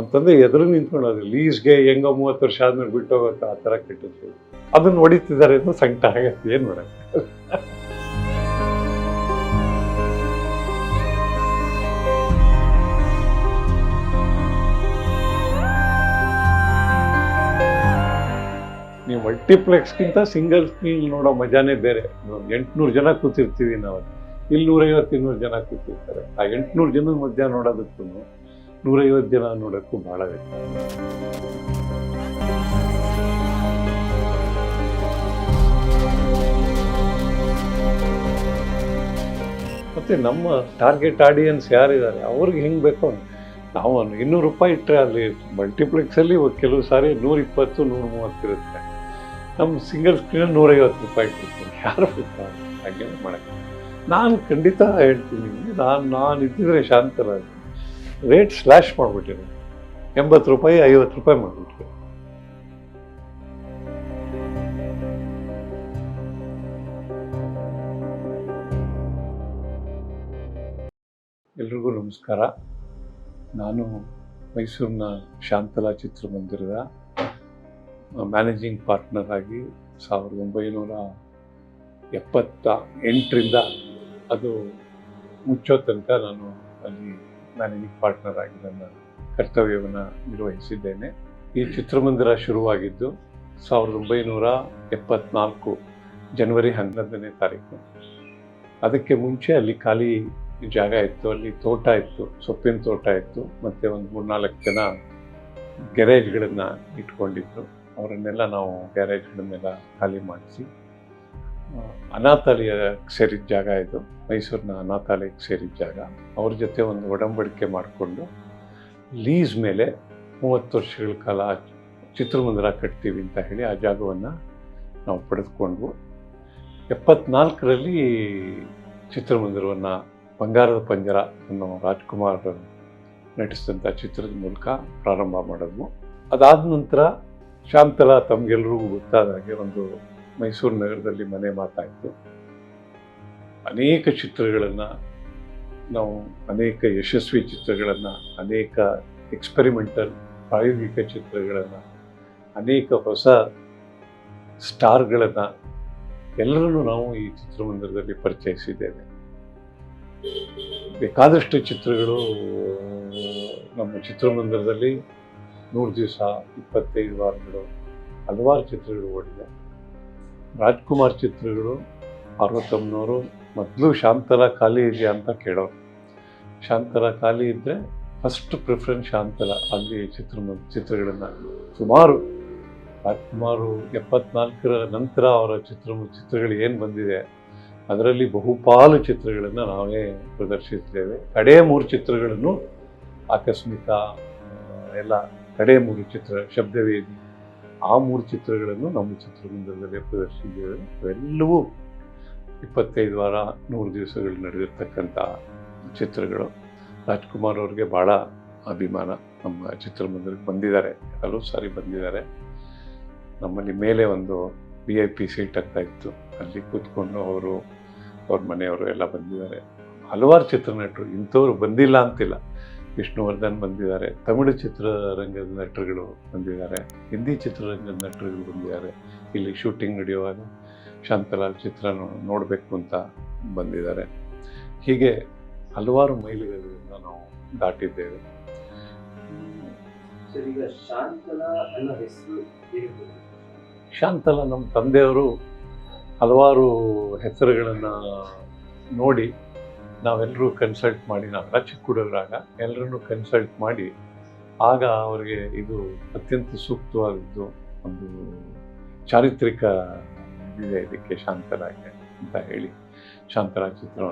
ನಮ್ಮ ತಂದೆ ಎದುರು ನಿಂತ್ಕೊಳ್ಳೋದು ಲೀಸ್ಗೆ ಹೆಂಗೋ ಮೂವತ್ತು ವರ್ಷ ಆದ್ಮೇಲೆ ಬಿಟ್ಟು ಹೋಗುತ್ತೆ ಆ ಥರ ಕೆಟ್ಟಿದ್ವಿ ಅದನ್ನ ಹೊಡಿತಿದ್ದಾರೆ ಅಂತ ಸಂಕಟ ಆಗತ್ತೆ, ಏನು ಮಾಡೋಕ್ಕೆ ನೀವು ಮಲ್ಟಿಪ್ಲೆಕ್ಸ್ಗಿಂತ ಸಿಂಗಲ್ ಸ್ಕ್ರೀನ್ ನೋಡೋ ಮಜಾನೇ ಬೇರೆ. ಎಂಟುನೂರು ಜನ ಕೂತಿರ್ತೀವಿ ನಾವು. ಇಲ್ಲಿ ನೂರೈವತ್ತು ಇನ್ನೂರು ಜನ ಕೂತಿರ್ತಾರೆ. ಆ ಎಂಟುನೂರು ಜನ ಮಧ್ಯ ನೋಡೋದಕ್ಕೂ ನೂರೈವತ್ತು ಜನ ನೋಡೋಕ್ಕೂ ಭಾಳ ವ್ಯತ್ಯಾಸ. ಮತ್ತು ನಮ್ಮ ಟಾರ್ಗೆಟ್ ಆಡಿಯನ್ಸ್ ಯಾರಿದ್ದಾರೆ? ಅವ್ರಿಗೆ ಹೆಂಗೆ ಬೇಕೋ ನಾವು ಇನ್ನೂರು ರೂಪಾಯಿ ಇಟ್ಟರೆ ಅಲ್ಲಿ ಮಲ್ಟಿಪ್ಲೆಕ್ಸಲ್ಲಿ ಕೆಲವು ಸಾರಿ ನೂರಿಪ್ಪತ್ತು ನೂರ ಮೂವತ್ತು ಇರುತ್ತೆ. ನಮ್ಮ ಸಿಂಗಲ್ ಸ್ಕ್ರೀನ್ ನೂರೈವತ್ತು ರೂಪಾಯಿ ಇಟ್ಟಿರ್ತೀನಿ. ಯಾರು ಬೇಕಾ ಹಾಗೆ ಮಾಡೋಕ್ಕೆ. ನಾನು ಖಂಡಿತ ಹೇಳ್ತೀನಿ ನಾನು ನಾನು ಇದ್ದಿದ್ರೆ ಶಾಂತರಾಗಿ. Rate slash ಮಾಡಿಬಿಟ್ಟಿದೆ. ಎಂಬತ್ತು ರೂಪಾಯಿ, ಐವತ್ತು ರೂಪಾಯಿ ಮಾಡಿಬಿಟ್ರು. ಎಲ್ರಿಗೂ ನಮಸ್ಕಾರ. ನಾನು ಮೈಸೂರಿನ ಶಾಂತಲಾ ಚಿತ್ರಮಂದಿರದ ಮ್ಯಾನೇಜಿಂಗ್ ಪಾರ್ಟ್ನರ್ ಆಗಿ ಸಾವಿರದ ಒಂಬೈನೂರ ಎಪ್ಪತ್ತ ಎಂಟರಿಂದ ಅದು ಮುಚ್ಚೋ ತನಕ ನಾನು ಅಲ್ಲಿ ಮ್ಯಾನೇಜಿಂಗ್ ಪಾರ್ಟ್ನರ್ ಆಗಿ ನನ್ನ ಕರ್ತವ್ಯವನ್ನು ನಿರ್ವಹಿಸಿದ್ದೇನೆ. ಈ ಚಿತ್ರಮಂದಿರ ಶುರುವಾಗಿದ್ದು ಸಾವಿರದ ಒಂಬೈನೂರ ಎಪ್ಪತ್ನಾಲ್ಕು ಜನವರಿ ಹನ್ನೊಂದನೇ ತಾರೀಕು. ಅದಕ್ಕೆ ಮುಂಚೆ ಅಲ್ಲಿ ಖಾಲಿ ಜಾಗ ಇತ್ತು, ಅಲ್ಲಿ ತೋಟ ಇತ್ತು, ಸೊಪ್ಪಿನ ತೋಟ ಇತ್ತು, ಮತ್ತು ಒಂದು ಮೂರ್ನಾಲ್ಕು ಜನ ಗ್ಯಾರೇಜ್ಗಳನ್ನು ಇಟ್ಕೊಂಡಿದ್ದರು ಅವರನ್ನೆಲ್ಲ ನಾವು ಗ್ಯಾರೇಜ್ಗಳನ್ನೆಲ್ಲ ಖಾಲಿ ಮಾಡಿಸಿ ಅನಾಥಾಲಯ ಸೇರಿದ ಜಾಗ ಇದು. ಮೈಸೂರಿನ ಅನಾಥಾಲಯಕ್ಕೆ ಸೇರಿದ ಜಾಗ ಅವ್ರ ಜೊತೆ ಒಂದು ಒಡಂಬಡಿಕೆ ಮಾಡಿಕೊಂಡು ಲೀಸ್ ಮೇಲೆ ಮೂವತ್ತು ವರ್ಷಗಳ ಕಾಲ ಚಿತ್ರಮಂದಿರ ಕಟ್ತೀವಿ ಅಂತ ಹೇಳಿ ಆ ಜಾಗವನ್ನು ನಾವು ಪಡೆದುಕೊಂಡ್ವು. ಎಪ್ಪತ್ನಾಲ್ಕರಲ್ಲಿ ಚಿತ್ರಮಂದಿರವನ್ನು ಬಂಗಾರದ ಪಂಜರ ಅನ್ನೋ ರಾಜ್ಕುಮಾರ್ ನಟಿಸಿದಂಥ ಚಿತ್ರದ ಮೂಲಕ ಪ್ರಾರಂಭ ಮಾಡಿದ್ವು. ಅದಾದ ನಂತರ ಶಾಂತಲಾ ತಮಗೆಲ್ಲರಿಗೂ ಗೊತ್ತಾದ ಹಾಗೆ ಒಂದು ಮೈಸೂರು ನಗರದಲ್ಲಿ ಮನೆ ಮಾತಾಯಿತು. ಅನೇಕ ಚಿತ್ರಗಳನ್ನು ನಾವು, ಅನೇಕ ಯಶಸ್ವಿ ಚಿತ್ರಗಳನ್ನು, ಅನೇಕ ಎಕ್ಸ್ಪೆರಿಮೆಂಟಲ್ ಪ್ರಾಯೋಗಿಕ ಚಿತ್ರಗಳನ್ನು, ಅನೇಕ ಹೊಸ ಸ್ಟಾರ್ಗಳನ್ನು ಎಲ್ಲರನ್ನೂ ನಾವು ಈ ಚಿತ್ರಮಂದಿರದಲ್ಲಿ ಪರಿಚಯಿಸಿದ್ದೇವೆ. ಬೇಕಾದಷ್ಟು ಚಿತ್ರಗಳು ನಮ್ಮ ಚಿತ್ರಮಂದಿರದಲ್ಲಿ ನೂರು ದಿವಸ, ಇಪ್ಪತ್ತೈದು ವಾರಗಳು ಹಲವಾರು ಚಿತ್ರಗಳು ಓಡಿದೆ. ರಾಜ್ಕುಮಾರ್ ಚಿತ್ರಗಳು ಪಾರ್ವತಮ್ಮನವರು ಮೊದಲು ಶಾಂತಲ ಖಾಲಿ ಇದೆಯಾ ಅಂತ ಕೇಳೋರು. ಶಾಂತಲ ಖಾಲಿ ಇದ್ದರೆ ಫಸ್ಟ್ ಪ್ರಿಫರೆನ್ಸ್ ಶಾಂತಲ, ಅಲ್ಲಿ ಚಿತ್ರ ಚಿತ್ರಗಳನ್ನು ಸುಮಾರು ಸುಮಾರು ಎಪ್ಪತ್ನಾಲ್ಕರ ನಂತರ ಅವರ ಚಿತ್ರ ಚಿತ್ರಗಳು ಏನು ಬಂದಿದೆ, ಅದರಲ್ಲಿ ಬಹುಪಾಲು ಚಿತ್ರಗಳನ್ನು ನಾವೇ ಪ್ರದರ್ಶಿಸಿದ್ದೇವೆ. ಕಡೆ ಮೂರು ಚಿತ್ರಗಳನ್ನು ಆಕಸ್ಮಿಕ ಎಲ್ಲ ಕಡೆ ಮೂರು ಚಿತ್ರ, ಶಬ್ದವೇದಿ, ಆ ಮೂರು ಚಿತ್ರಗಳನ್ನು ನಮ್ಮ ಚಿತ್ರಮಂದಿರದಲ್ಲಿ ಪ್ರದರ್ಶಿಸಿದ್ದೇವೆ. ಅವೆಲ್ಲವೂ ಇಪ್ಪತ್ತೈದು ವಾರ, ನೂರು ದಿವಸಗಳು ನಡೆದಿರ್ತಕ್ಕಂಥ ಚಿತ್ರಗಳು. ರಾಜ್ಕುಮಾರ್ ಅವ್ರಿಗೆ ಭಾಳ ಅಭಿಮಾನ. ನಮ್ಮ ಚಿತ್ರಮಂದಿರಕ್ಕೆ ಬಂದಿದ್ದಾರೆ. ಹಲವು ಸಾರಿ ಬಂದಿದ್ದಾರೆ. ನಮ್ಮಲ್ಲಿ ಮೇಲೆ ಒಂದು ವಿ ಐ ಪಿ ಸೀಟ್ ಆಗ್ತಾ ಇತ್ತು. ಅಲ್ಲಿ ಕೂತ್ಕೊಂಡು ಅವರು, ಅವ್ರ ಮನೆಯವರು ಎಲ್ಲ ಬಂದಿದ್ದಾರೆ. ಹಲವಾರು ಚಿತ್ರನಟರು, ಇಂಥವ್ರು ಬಂದಿಲ್ಲ ಅಂತಿಲ್ಲ. ವಿಷ್ಣುವರ್ಧನ್ ಬಂದಿದ್ದಾರೆ. ತಮಿಳು ಚಿತ್ರರಂಗದ ನಟರುಗಳು ಬಂದಿದ್ದಾರೆ. ಹಿಂದಿ ಚಿತ್ರರಂಗದ ನಟರುಗಳು ಬಂದಿದ್ದಾರೆ. ಇಲ್ಲಿ ಶೂಟಿಂಗ್ ನಡೆಯುವಾಗ ಶಾಂತಲಾಲ್ ಚಿತ್ರ ನೋಡಬೇಕು ಅಂತ ಬಂದಿದ್ದಾರೆ. ಹೀಗೆ ಹಲವಾರು ಮೈಲುಗಳಿಂದ ನಾವು ದಾಟಿದ್ದೇವೆ. ಶಾಂತಲ ನಮ್ಮ ತಂದೆಯವರು ಹಲವಾರು ಹೆಸರುಗಳನ್ನು ನೋಡಿ ನಾವೆಲ್ಲರೂ ಕನ್ಸಲ್ಟ್ ಮಾಡಿ ನಾವೆಲ್ಲ ಚಿಕ್ಕ ಹುಡುಗರಾಗ ಎಲ್ಲರನ್ನು ಕನ್ಸಲ್ಟ್ ಮಾಡಿ ಆಗ ಅವರಿಗೆ ಇದು ಅತ್ಯಂತ ಸೂಕ್ತವಾದದ್ದು ಒಂದು ಚಾರಿತ್ರಿಕ ಇದಿದೆ ಇದಕ್ಕೆ ಶಾಂತರಾಗೆ ಅಂತ ಹೇಳಿ ಶಾಂತರಾಜ ಚಿತ್ರ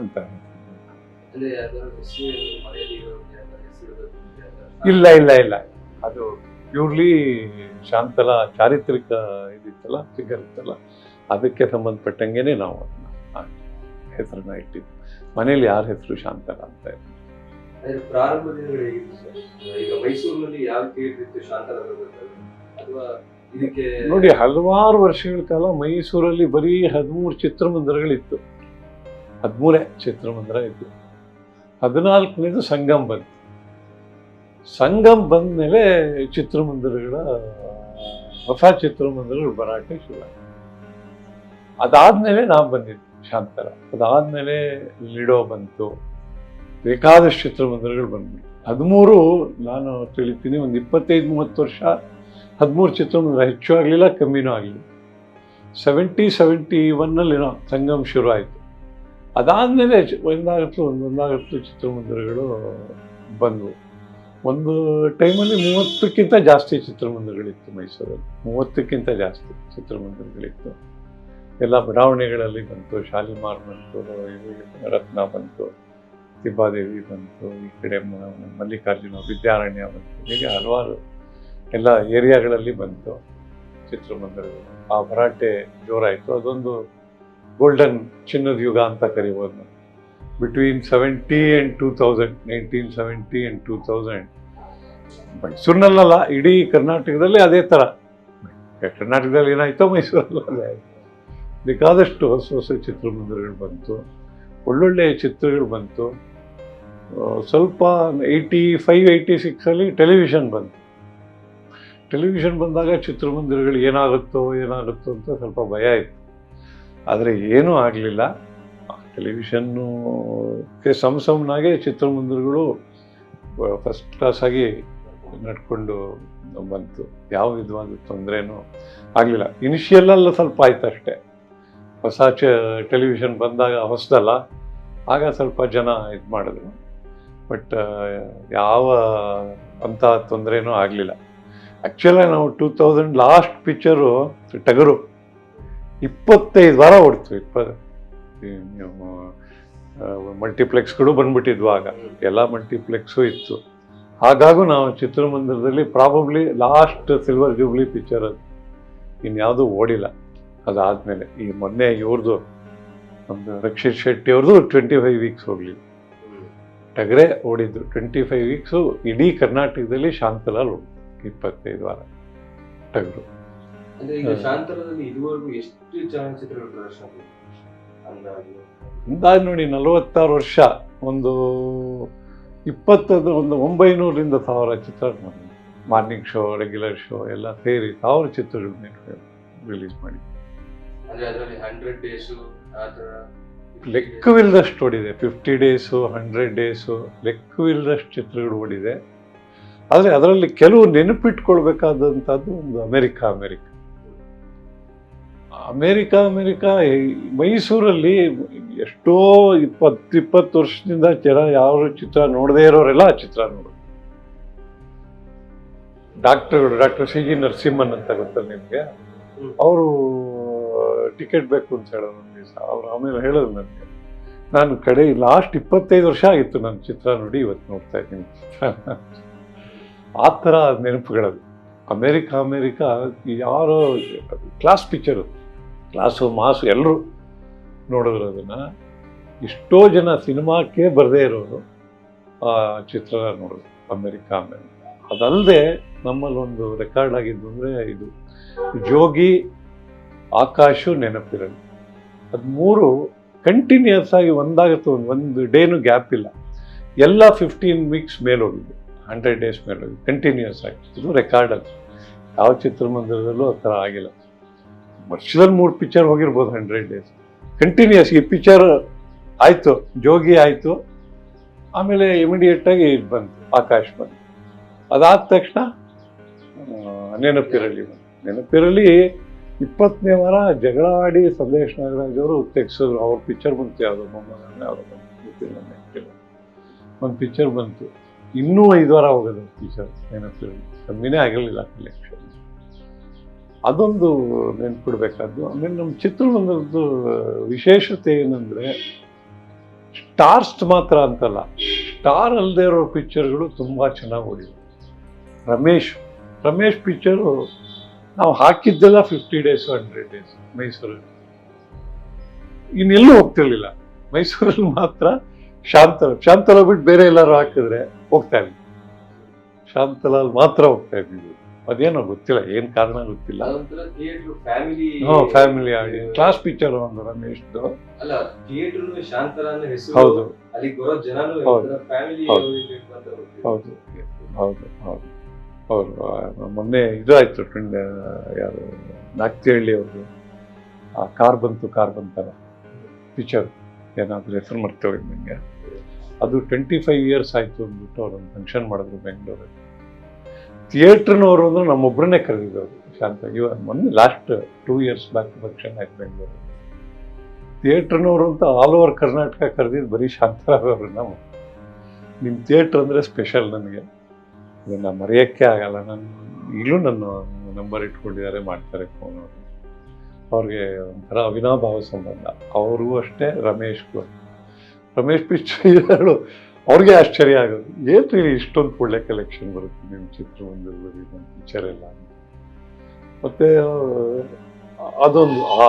ಅಂತ? ಇಲ್ಲ ಇಲ್ಲ ಇಲ್ಲ. ಅದು ಪ್ಯೂರ್ಲಿ ಶಾಂತಲ ಚಾರಿತ್ರಿಕ ಇದಿತ್ತಲ್ಲ ಫಿಗರ್ ಇತ್ತಲ್ಲ ಅದಕ್ಕೆ ಸಂಬಂಧಪಟ್ಟಂಗೆನೆ ನಾವು ಅದನ್ನ ಹೆಸರನ್ನ ಇಟ್ಟಿದ್ದು. ಮನೇಲಿ ಯಾರ ಹೆಸರು ಶಾಂತಲ ಅಂತ ಪ್ರಾರಂಭ ದಿನಗಳು ಈಗ ಮೈಸೂರಿನಲ್ಲಿ ಯಾವ ಥಿಯೇಟರ್ ಇತ್ತು ಶಾಂತಲ ಅಥವಾ ನೋಡಿ, ಹಲವಾರು ವರ್ಷಗಳ ಕಾಲ ಮೈಸೂರಲ್ಲಿ ಬರೀ ಹದಿಮೂರು ಚಿತ್ರಮಂದಿರಗಳಿತ್ತು. ಹದಿಮೂರೇ ಚಿತ್ರಮಂದಿರ ಇತ್ತು. ಹದಿನಾಲ್ಕನೇದು ಸಂಗಮ್ ಬಂತು. ಸಂಗಮ್ ಬಂದ ಮೇಲೆ ಚಿತ್ರಮಂದಿರಗಳ, ಹೊಸ ಚಿತ್ರಮಂದಿರಗಳು ಬರಾಟೆ ಶುರು ಅದಾದಮೇಲೆ ನಾವು ಬಂದಿದ್ವಿ ಶಾಂತರ ಅದಾದ್ಮೇಲೆ ಲಿಡೋ ಬಂತು. ಬೇಕಾದಷ್ಟು ಚಿತ್ರಮಂದಿರಗಳು ಬಂದ್ಬಿಟ್ಟು ಹದಿಮೂರು ನಾನು ತಿಳಿತೀನಿ, ಒಂದು ಇಪ್ಪತ್ತೈದು, ಮೂವತ್ತು ವರ್ಷ ಹದಿಮೂರು ಚಿತ್ರಮಂದಿರ ಹೆಚ್ಚು ಆಗಲಿಲ್ಲ, ಕಮ್ಮಿನೂ ಆಗಲಿಲ್ಲ. ಸೆವೆಂಟಿ ಸೆವೆಂಟಿ ಒನ್ನಲ್ಲಿ ಸಂಗಮ್ ಶುರು ಆಯಿತು. ಅದಾದಮೇಲೆ ಒಂದಾಗತ್ತು, ಒಂದೊಂದಾಗತ್ತು ಚಿತ್ರಮಂದಿರಗಳು ಬಂದವು. ಒಂದು ಟೈಮಲ್ಲಿ ಮೂವತ್ತಕ್ಕಿಂತ ಜಾಸ್ತಿ ಚಿತ್ರಮಂದಿರಗಳಿತ್ತು ಮೈಸೂರಲ್ಲಿ. ಮೂವತ್ತಕ್ಕಿಂತ ಜಾಸ್ತಿ ಚಿತ್ರಮಂದಿರಗಳಿತ್ತು. ಎಲ್ಲ ಬಡಾವಣೆಗಳಲ್ಲಿ ಬಂತು, ಶಾಲಿಮಾರ್ ಬಂತು, ರತ್ನ ಬಂತು ತಿಬ್ಬಾದೇವಿ ಬಂತು, ಈ ಕಡೆ ಮಲ್ಲಿಕಾರ್ಜುನ, ವಿದ್ಯಾರಣ್ಯ ಬಂತು, ಹೀಗೆ ಹಲವಾರು ಎಲ್ಲ ಏರಿಯಾಗಳಲ್ಲಿ ಬಂತು ಚಿತ್ರಮಂದಿರಗಳು. ಆ ಭರಾಟೆ ಜೋರಾಯಿತು. ಅದೊಂದು ಗೋಲ್ಡನ್ ಚಿನ್ನದ ಯುಗ ಅಂತ ಕರಿಬೋದು. Between seventy and two thousand nineteen seventy and two thousand ಮೈಸೂರಿನಲ್ಲಲ್ಲ ಇಡೀ ಕರ್ನಾಟಕದಲ್ಲಿ ಅದೇ ಥರ. ಕರ್ನಾಟಕದಲ್ಲಿ ಏನಾಯ್ತೋ ಮೈಸೂರಲ್ಲಿ ಅದೇ ಬೇಕಾದಷ್ಟು ಹೊಸ ಹೊಸ ಚಿತ್ರಮಂದಿರಗಳು ಬಂತು. ಒಳ್ಳೊಳ್ಳೆ ಚಿತ್ರಗಳು ಬಂತು. ಸ್ವಲ್ಪ ಏಯ್ಟಿ ಫೈವ್ ಏಯ್ಟಿ ಸಿಕ್ಸಲ್ಲಿ ಟೆಲಿವಿಷನ್ ಬಂತು. ಟೆಲಿವಿಷನ್ ಬಂದಾಗ ಚಿತ್ರಮಂದಿರಗಳು ಏನಾಗುತ್ತೋ ಏನಾಗುತ್ತೋ ಅಂತ ಸ್ವಲ್ಪ ಭಯ ಇತ್ತು. ಆದರೆ ಏನೂ ಆಗಲಿಲ್ಲ. ಟೆಲಿವಿಷನ್ನು ಸಮ್ ಸಮ್ನಾಗೆ ಚಿತ್ರಮಂದಿರಗಳು ಫಸ್ಟ್ ಕ್ಲಾಸಾಗಿ ನಡ್ಕೊಂಡು ಬಂತು. ಯಾವ ವಿಧವಾದ ತೊಂದರೆನೂ ಆಗಲಿಲ್ಲ. ಇನಿಷಿಯಲಲ್ಲ ಸ್ವಲ್ಪ ಆಯ್ತು ಅಷ್ಟೇ. ಹೊಸ ಚ ಟೆಲಿವಿಷನ್ ಬಂದಾಗ ಹೊಸದಲ್ಲ. ಆಗ ಸ್ವಲ್ಪ ಜನ ಇದು ಮಾಡಿದ್ರು. ಬಟ್ ಯಾವ ಅಂಥ ತೊಂದರೆನೂ ಆಗಲಿಲ್ಲ. ಆ್ಯಕ್ಚುಲಾಗಿ ನಾವು ಟೂ ತೌಸಂಡ್ ಲಾಸ್ಟ್ ಪಿಕ್ಚರು ಟಗರು. ಇಪ್ಪತ್ತೈದು ವಾರ ಓಡ್ತು. ಇಪ್ಪ ಮಲ್ಟಿಪ್ಲೆಕ್ಸ್ಗಳು ಬಂದ್ಬಿಟ್ಟಿದ್ವು ಆಗ. ಎಲ್ಲ ಮಲ್ಟಿಪ್ಲೆಕ್ಸು ಇತ್ತು. ಹಾಗಾಗೂ ನಾವು ಚಿತ್ರಮಂದಿರದಲ್ಲಿ probably last silver jubilee picture ಅದು. ಇನ್ಯಾವುದೂ ಓಡಿಲ್ಲ. ಅದಾದಮೇಲೆ ಈ ಮೊನ್ನೆ ಇವ್ರದ್ದು ಒಂದು ರಕ್ಷಿತ್ ಶೆಟ್ಟಿ ಅವ್ರದ್ದು ಟ್ವೆಂಟಿ ಫೈವ್ ವೀಕ್ಸ್ ಹೋಗಲಿ ಟಗರೆ ಓಡಿದ್ರು. ಟ್ವೆಂಟಿ ಫೈವ್ ವೀಕ್ಸು ಇಡೀ ಕರ್ನಾಟಕದಲ್ಲಿ ಶಾಂತಲಾಲ್ ಓಡಿದ್ದು ಇಪ್ಪತ್ತೈದು ವಾರ. ಟಗರು ಅಂದ್ರೆ ಈಗ ಶಾಂತರದಲ್ಲಿ ಇದುವರೆಗೂ ಎಷ್ಟು ಚಲನಚಿತ್ರಗಳು ಪ್ರದರ್ಶನ ಆಗಿದೆ? ಅಂದಾಜು. ಅಂದಾಜು ನೋಡಿ ನಲವತ್ತಾರು ವರ್ಷ ಒಂದು ಇಪ್ಪತ್ತದು ಒಂದು ಒಂಬೈನೂರರಿಂದ ಸಾವಿರ ಚಿತ್ರ ಮಾರ್ನಿಂಗ್ ಶೋ ರೆಗ್ಯುಲರ್ ಶೋ ಎಲ್ಲ ಸೇರಿ ಸಾವಿರ ಚಿತ್ರಗಳನ್ನ ರಿಲೀಸ್ ಮಾಡಿ ಅಂದ್ರೆ ಅದರಲ್ಲಿ ಹಂಡ್ರೆಡ್ ಡೇಸು ಲೆಕ್ಕವಿಲ್ಲದಷ್ಟು ಓಡಿದೆ. ಫಿಫ್ಟಿ ಡೇಸು ಹಂಡ್ರೆಡ್ ಡೇಸು ಲೆಕ್ಕವಿಲ್ಲದಷ್ಟು ಚಿತ್ರಗಳು ಓಡಿದೆ. ಆದರೆ ಅದರಲ್ಲಿ ಕೆಲವು ನೆನಪಿಟ್ಕೊಳ್ಬೇಕಾದಂಥದ್ದು ಒಂದು ಅಮೆರಿಕ ಅಮೆರಿಕ. ಅಮೆರಿಕ ಅಮೆರಿಕ ಮೈಸೂರಲ್ಲಿ ಎಷ್ಟೋ ಇಪ್ಪತ್ತು ಇಪ್ಪತ್ತು ವರ್ಷದಿಂದ ಜನ ಯಾವ ಚಿತ್ರ ನೋಡದೇ ಇರೋರೆಲ್ಲ ಆ ಚಿತ್ರ ನೋಡೋದು ಡಾಕ್ಟರ್ಗಳು ಡಾಕ್ಟರ್ ಸಿ ಜಿ ನರಸಿಂಹನ್ ಅಂತ ಗೊತ್ತಲ್ಲ ನಿಮಗೆ? ಅವರು ಟಿಕೆಟ್ ಬೇಕು ಅಂತ ಹೇಳೋರು ಒಂದು ದಿವಸ ಅವ್ರು ಆಮೇಲೆ ಹೇಳೋದು ನನಗೆ ನಾನು ಕಡೆ ಲಾಸ್ಟ್ ಇಪ್ಪತ್ತೈದು ವರ್ಷ ಆಗಿತ್ತು ನನ್ನ ಚಿತ್ರ ನೋಡಿ ಇವತ್ತು ನೋಡ್ತಾ ಇದ್ದೀನಿ. ಆ ಥರ ನೆನಪುಗಳದು. ಅಮೇರಿಕ ಅಮೇರಿಕ, ಯಾರೋ ಕ್ಲಾಸ್ ಪಿಕ್ಚರು ಕ್ಲಾಸು, ಮಾಸು ಎಲ್ಲರೂ ನೋಡಿದ್ರು ಅದನ್ನು. ಎಷ್ಟೋ ಜನ ಸಿನಿಮಾಕ್ಕೆ ಬರದೇ ಇರೋರು ಆ ಚಿತ್ರ ನೋಡೋದು ಅಮೇರಿಕ ಅಮೇರಿಕ. ಅದಲ್ಲದೆ ನಮ್ಮಲ್ಲೊಂದು ರೆಕಾರ್ಡ್ ಆಗಿದ್ದು ಅಂದರೆ ಇದು ಜೋಗಿ ಆಕಾಶು ನೆನಪಿರಲಿ. ಅದು ಮೂರು ಕಂಟಿನ್ಯೂಸ್ ಆಗಿ ಒಂದಾಗುತ್ತೆ, ಒಂದು ಒಂದು ಡೇನು ಗ್ಯಾಪ್ ಇಲ್ಲ. ಎಲ್ಲ ಫಿಫ್ಟೀನ್ ವೀಕ್ಸ್ ಮೇಲೆ ಹೋಗಿದ್ದು ಹಂಡ್ರೆಡ್ ಡೇಸ್ ಮೇಲೆ ಕಂಟಿನ್ಯೂಸ್ ಆಗಿ ಇದು ರೆಕಾರ್ಡ್ ಅದು. ಯಾವ ಚಿತ್ರಮಂದಿರದಲ್ಲೂ ಆ ಥರ ಆಗಿಲ್ಲ. ವರ್ಷದಲ್ಲಿ ಮೂರು ಪಿಕ್ಚರ್ ಹೋಗಿರ್ಬೋದು ಹಂಡ್ರೆಡ್ ಡೇಸ್. ಕಂಟಿನ್ಯೂಸ್ ಈ ಪಿಕ್ಚರ್ ಆಯಿತು, ಜೋಗಿ ಆಯಿತು, ಆಮೇಲೆ ಇಮಿಡಿಯೇಟಾಗಿ ಇದು ಬಂತು, ಆಕಾಶ್ ಬಂತು. ಅದಾದ ತಕ್ಷಣ ನೆನಪಿರಲಿ ಬಂತು. ನೆನಪಿರಲಿ ಇಪ್ಪತ್ತನೇ ವಾರ ಜಗಳ ಆಡಿ ಸಂದೇಶ್ ನಾಗರಾಜ್ ಅವರು ತೆಗ್ಸಿದ್ರು. ಅವ್ರ ಪಿಕ್ಚರ್ ಬಂತು ಯಾವುದೋ ಮೊಮ್ಮಗನ, ಯಾವುದೋ ಬಂತು ಒಂದು ಪಿಕ್ಚರ್ ಬಂತು. ಇನ್ನೂ ಐದು ವಾರ ಹೋಗೋದು ಟೀಚರ್ಸ್ ನೆನಪಿರಲಿ ಕಮ್ಮಿನೇ ಆಗಿರಲಿಲ್ಲ ಕಲೆಕ್ಷನ್ ಅದೊಂದು ನೆನ್ಪಿಡ್ಬೇಕಾದ್ದು ಆಮೇಲೆ ನಮ್ಮ ಚಿತ್ರಮಂದಿರದ್ದು ವಿಶೇಷತೆ ಏನಂದರೆ ಸ್ಟಾರ್ಸ್ ಮಾತ್ರ ಅಂತಲ್ಲ ಸ್ಟಾರ್ ಅಲ್ಲದೆ ಇರೋ ಪಿಕ್ಚರ್ಗಳು ತುಂಬ ಚೆನ್ನಾಗಿ ಓಡಿವೆ ರಮೇಶ್ ರಮೇಶ್ ಪಿಕ್ಚರು ನಾವು ಹಾಕಿದ್ದೆಲ್ಲ ಫಿಫ್ಟಿ ಡೇಸ್ ಹಂಡ್ರೆಡ್ ಡೇಸ್ ಮೈಸೂರಲ್ಲಿ. ಇನ್ನೆಲ್ಲೂ ಹೋಗ್ತಿರ್ಲಿಲ್ಲ. ಮೈಸೂರಲ್ಲಿ ಮಾತ್ರ ಶಾಂತರ ಶಾಂತರ ಬಿಟ್ಟು ಬೇರೆ ಎಲ್ಲರೂ ಹಾಕಿದ್ರೆ ಹೋಗ್ತಾ ಇದ್ವಿ ಶಾಂತಲಾಲ್ ಮಾತ್ರ ಹೋಗ್ತಾ ಇದ್ವಿ ಅದೇನೋ ಗೊತ್ತಿಲ್ಲ ಏನ್ ಕಾರಣ ಗೊತ್ತಿಲ್ಲ. ಫ್ಯಾಮಿಲಿ ಆಡಿ ಕ್ಲಾಸ್ ಪಿಕ್ಚರ್ ಒಂದು ರಮೇಶ್ದು. ಹೌದು. ಹೌದು. ಹೌದು. ಹೌದು. ಅವರು ಮೊನ್ನೆ ಇದು ಆಯ್ತು ಟ್ರೆಂಡ್ ಯಾರು ನಾಗ್ತಿಹಳ್ಳಿ ಅವರು. ಆ ಕಾರ್ ಬಂತು ಕಾರ್ ಬಂತಲ್ಲ. ಪಿಕ್ಚರ್ ಏನಾದ್ರೂ ಹೆಸರು ಮಾಡ್ತೇವೆ ನನಗೆ ಅದು ಟ್ವೆಂಟಿ ಫೈವ್ ಇಯರ್ಸ್ ಆಯಿತು ಅಂದ್ಬಿಟ್ಟು ಅವ್ರೊಂದು ಫಂಕ್ಷನ್ ಮಾಡಿದ್ರು ಬೆಂಗಳೂರಲ್ಲಿ. ಥಿಯೇಟ್ರ್ನವರು ಅಂದ್ರೆ ನಮ್ಮೊಬ್ಬರನ್ನೇ ಕರೆದಿದ್ದವರು ಶಾಂತ. ಇವ ಮೊನ್ನೆ last two years back function ಆಯ್ತು ಬೆಂಗಳೂರು ಥಿಯೇಟ್ರ್ನವರು ಅಂತ ಆಲ್ ಓವರ್ ಕರ್ನಾಟಕ ಕರೆದಿದ್ದು ಬರೀ ಶಾಂತರಾವ್ ನಾವು ನಿಮ್ಮ ಥಿಯೇಟ್ರ್ ಅಂದರೆ ಸ್ಪೆಷಲ್ ನನಗೆ. ಇದನ್ನ ಮರೆಯೋಕ್ಕೆ ಆಗಲ್ಲ. ನಾನು, ಈಗಲೂ ನನ್ನ ನಂಬರ್ ಇಟ್ಕೊಂಡಿದ್ದಾರೆ, ಮಾಡ್ತಾರೆ ಫೋನ್ ಅವರು. ಅವ್ರಿಗೆ ಒಂಥರ ಅವಿನಾಭಾವ ಸಂಬಂಧ. ಅವ್ರಿಗೂ ಅಷ್ಟೇ ರಮೇಶ್ಗೂ ರಮೇಶ್ ಪಿಕ್ಚರ್ ಅವ್ರಿಗೆ ಆಶ್ಚರ್ಯ ಆಗೋದು. ಏನ್ರಿ ಇಷ್ಟೊಂದು ಒಳ್ಳೆ ಕಲೆಕ್ಷನ್ ಬರುತ್ತೆ ನಿಮ್ಮ ಚಿತ್ರಮಂದಿರದಲ್ಲಿ? ನಮ್ಮ ಪಿಕ್ಚರ್ ಎಲ್ಲ. ಮತ್ತೆ ಅದೊಂದು, ಆ,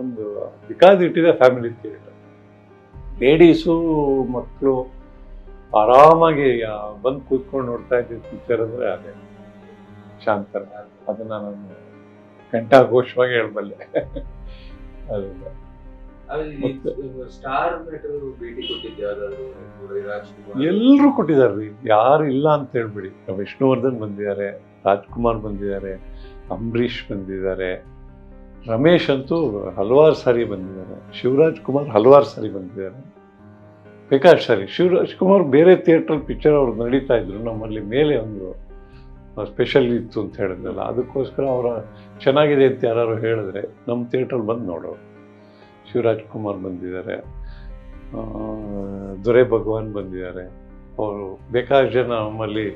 ಒಂದು ಬಿಕಾಸ್ ಇಟ್ ಇದೆ ಫ್ಯಾಮಿಲಿ ಥಿಯೇಟರ್ ಲೇಡೀಸು, ಮಕ್ಕಳು ಆರಾಮಾಗಿ ಬಂದು ಕೂತ್ಕೊಂಡು ನೋಡ್ತಾ ಇದ್ದೀವಿ ಪಿಕ್ಚರ್ ಅಂದರೆ ಅದೇ. ಶಾಂತರ ಅದನ್ನು ನಾನು ಕಂಠಾಘೋಷವಾಗಿ ಹೇಳಬಲ್ಲೆ. ಅದರಿಂದ ಎಲ್ಲರೂ ಕೊಟ್ಟಿದ್ದಾರೆ. ಯಾರು ಇಲ್ಲ ಅಂತ ಹೇಳ್ಬಿಡಿ. ವಿಷ್ಣುವರ್ಧನ್ ಬಂದಿದ್ದಾರೆ ರಾಜ್ಕುಮಾರ್ ಬಂದಿದ್ದಾರೆ ಅಂಬರೀಷ್ ಬಂದಿದ್ದಾರೆ ರಮೇಶ್ ಅಂತೂ ಹಲವಾರು ಸಾರಿ ಬಂದಿದ್ದಾರೆ. ಶಿವರಾಜ್ ಕುಮಾರ್ ಹಲವಾರು ಸಾರಿ ಬಂದಿದ್ದಾರೆ. ಪ್ರಕಾಶ್ ಸಾರಿ. ಶಿವರಾಜ್ ಕುಮಾರ್ ಬೇರೆ ಥಿಯೇಟ್ರಲ್ಲಿ ಪಿಕ್ಚರ್ ಅವ್ರು ನಡೀತಾ ಇದ್ರು. ನಮ್ಮಲ್ಲಿ ಮೇಲೆ ಒಂದು ಸ್ಪೆಷಲ್ ಇತ್ತು ಅಂತ ಹೇಳಿದ್ರಲ್ಲ ಅದಕ್ಕೋಸ್ಕರ ಅವರ ಚೆನ್ನಾಗಿದೆ ಅಂತ ಯಾರು ಹೇಳಿದ್ರೆ ನಮ್ಮ ಥಿಯೇಟ್ರಲ್ಲಿ ಬಂದು ನೋಡೋರು. ಶಿವರಾಜ್ ಕುಮಾರ್ ಬಂದಿದ್ದಾರೆ ದೊರೆ ಭಗವಾನ್ ಬಂದಿದ್ದಾರೆ. ಅವರು ಬೇಕಾದಷ್ಟು ಜನ ನಮ್ಮಲ್ಲಿ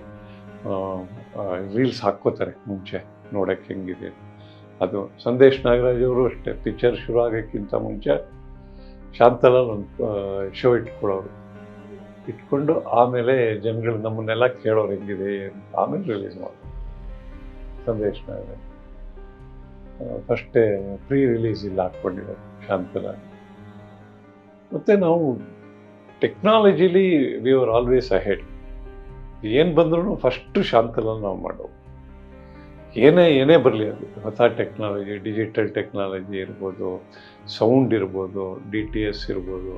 ರೀಲ್ಸ್ ಹಾಕ್ಕೋತಾರೆ ಮುಂಚೆ, ನೋಡೋಕ್ಕೆ ಹೆಂಗಿದೆ ಅದು ಸಂದೇಶ್ ನಾಗರಾಜ್ ಅವರು ಅಷ್ಟೇ ಪಿಕ್ಚರ್ ಶುರು ಆಗೋಕ್ಕಿಂತ ಮುಂಚೆ ಶಾಂತಲಾಲ್ ಒಂದು ಶೋ ಇಟ್ಕೊಳ್ಳೋರು ಇಟ್ಕೊಂಡು ಆಮೇಲೆ ಜನಗಳು ನಮ್ಮನ್ನೆಲ್ಲ ಕೇಳೋರು ಹೆಂಗಿದೆ ಆಮೇಲೆ ರಿಲೀಸ್ ಮಾಡೋರು. ಸಂದೇಶ್ ನಾಗರಾಜ್. ಫಸ್ಟೇ ಪ್ರೀ ರಿಲೀಸ್ ಇಲ್ಲಿ ಹಾಕ್ಕೊಂಡಿರೋರು ಶಾಂತಲಾಲ್ ಮತ್ತು ನಾವು technologically we are always ahead ಏನು ಬಂದ್ರೂ ಫಸ್ಟು ಶಾಂತಲನ್ನು ನಾವು ಮಾಡೋದು ಏನೇ ಏನೇ ಬರಲಿ ಅದು. ಹೊಸ ಟೆಕ್ನಾಲಜಿ ಡಿಜಿಟಲ್ ಟೆಕ್ನಾಲಜಿ ಇರ್ಬೋದು ಸೌಂಡ್ ಇರ್ಬೋದು ಡಿ ಟಿ ಎಸ್ ಇರ್ಬೋದು,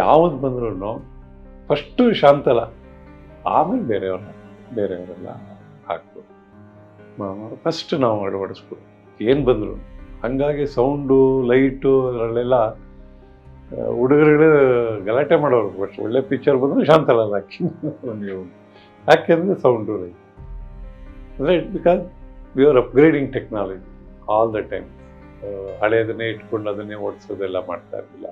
ಯಾವುದು ಬಂದ್ರೂ ಫಸ್ಟು ಶಾಂತಲ. ಆಮೇಲೆ ಬೇರೆಯವ್ರನ್ನ ಬೇರೆಯವರೆಲ್ಲ ಹಾಕ್ಬೋದು. ಫಸ್ಟ್ ನಾವು ಅಳವಡಿಸ್ಬೋದು. ಏನು ಬಂದರು ಹಾಗಾಗಿ ಸೌಂಡು ಲೈಟು ಅದರಲ್ಲೆಲ್ಲ ಹುಡುಗರುಗಳು ಗಲಾಟೆ ಮಾಡೋರು ಬಟ್ ಒಳ್ಳೆ ಪಿಕ್ಚರ್ ಬಂದರೆ ಶಾಂತಲಲ್ಲ ಹಾಕಿ. ನೀವು. ಯಾಕೆಂದರೆ ಸೌಂಡು ಲೈಟ್ ಅಂದರೆ it because we are upgrading technology all the time ಹಳೆಯದನ್ನೇ ಇಟ್ಕೊಂಡು ಅದನ್ನೇ ಓಡಿಸೋದೆಲ್ಲ ಮಾಡ್ತಾ ಇರಲಿಲ್ಲ.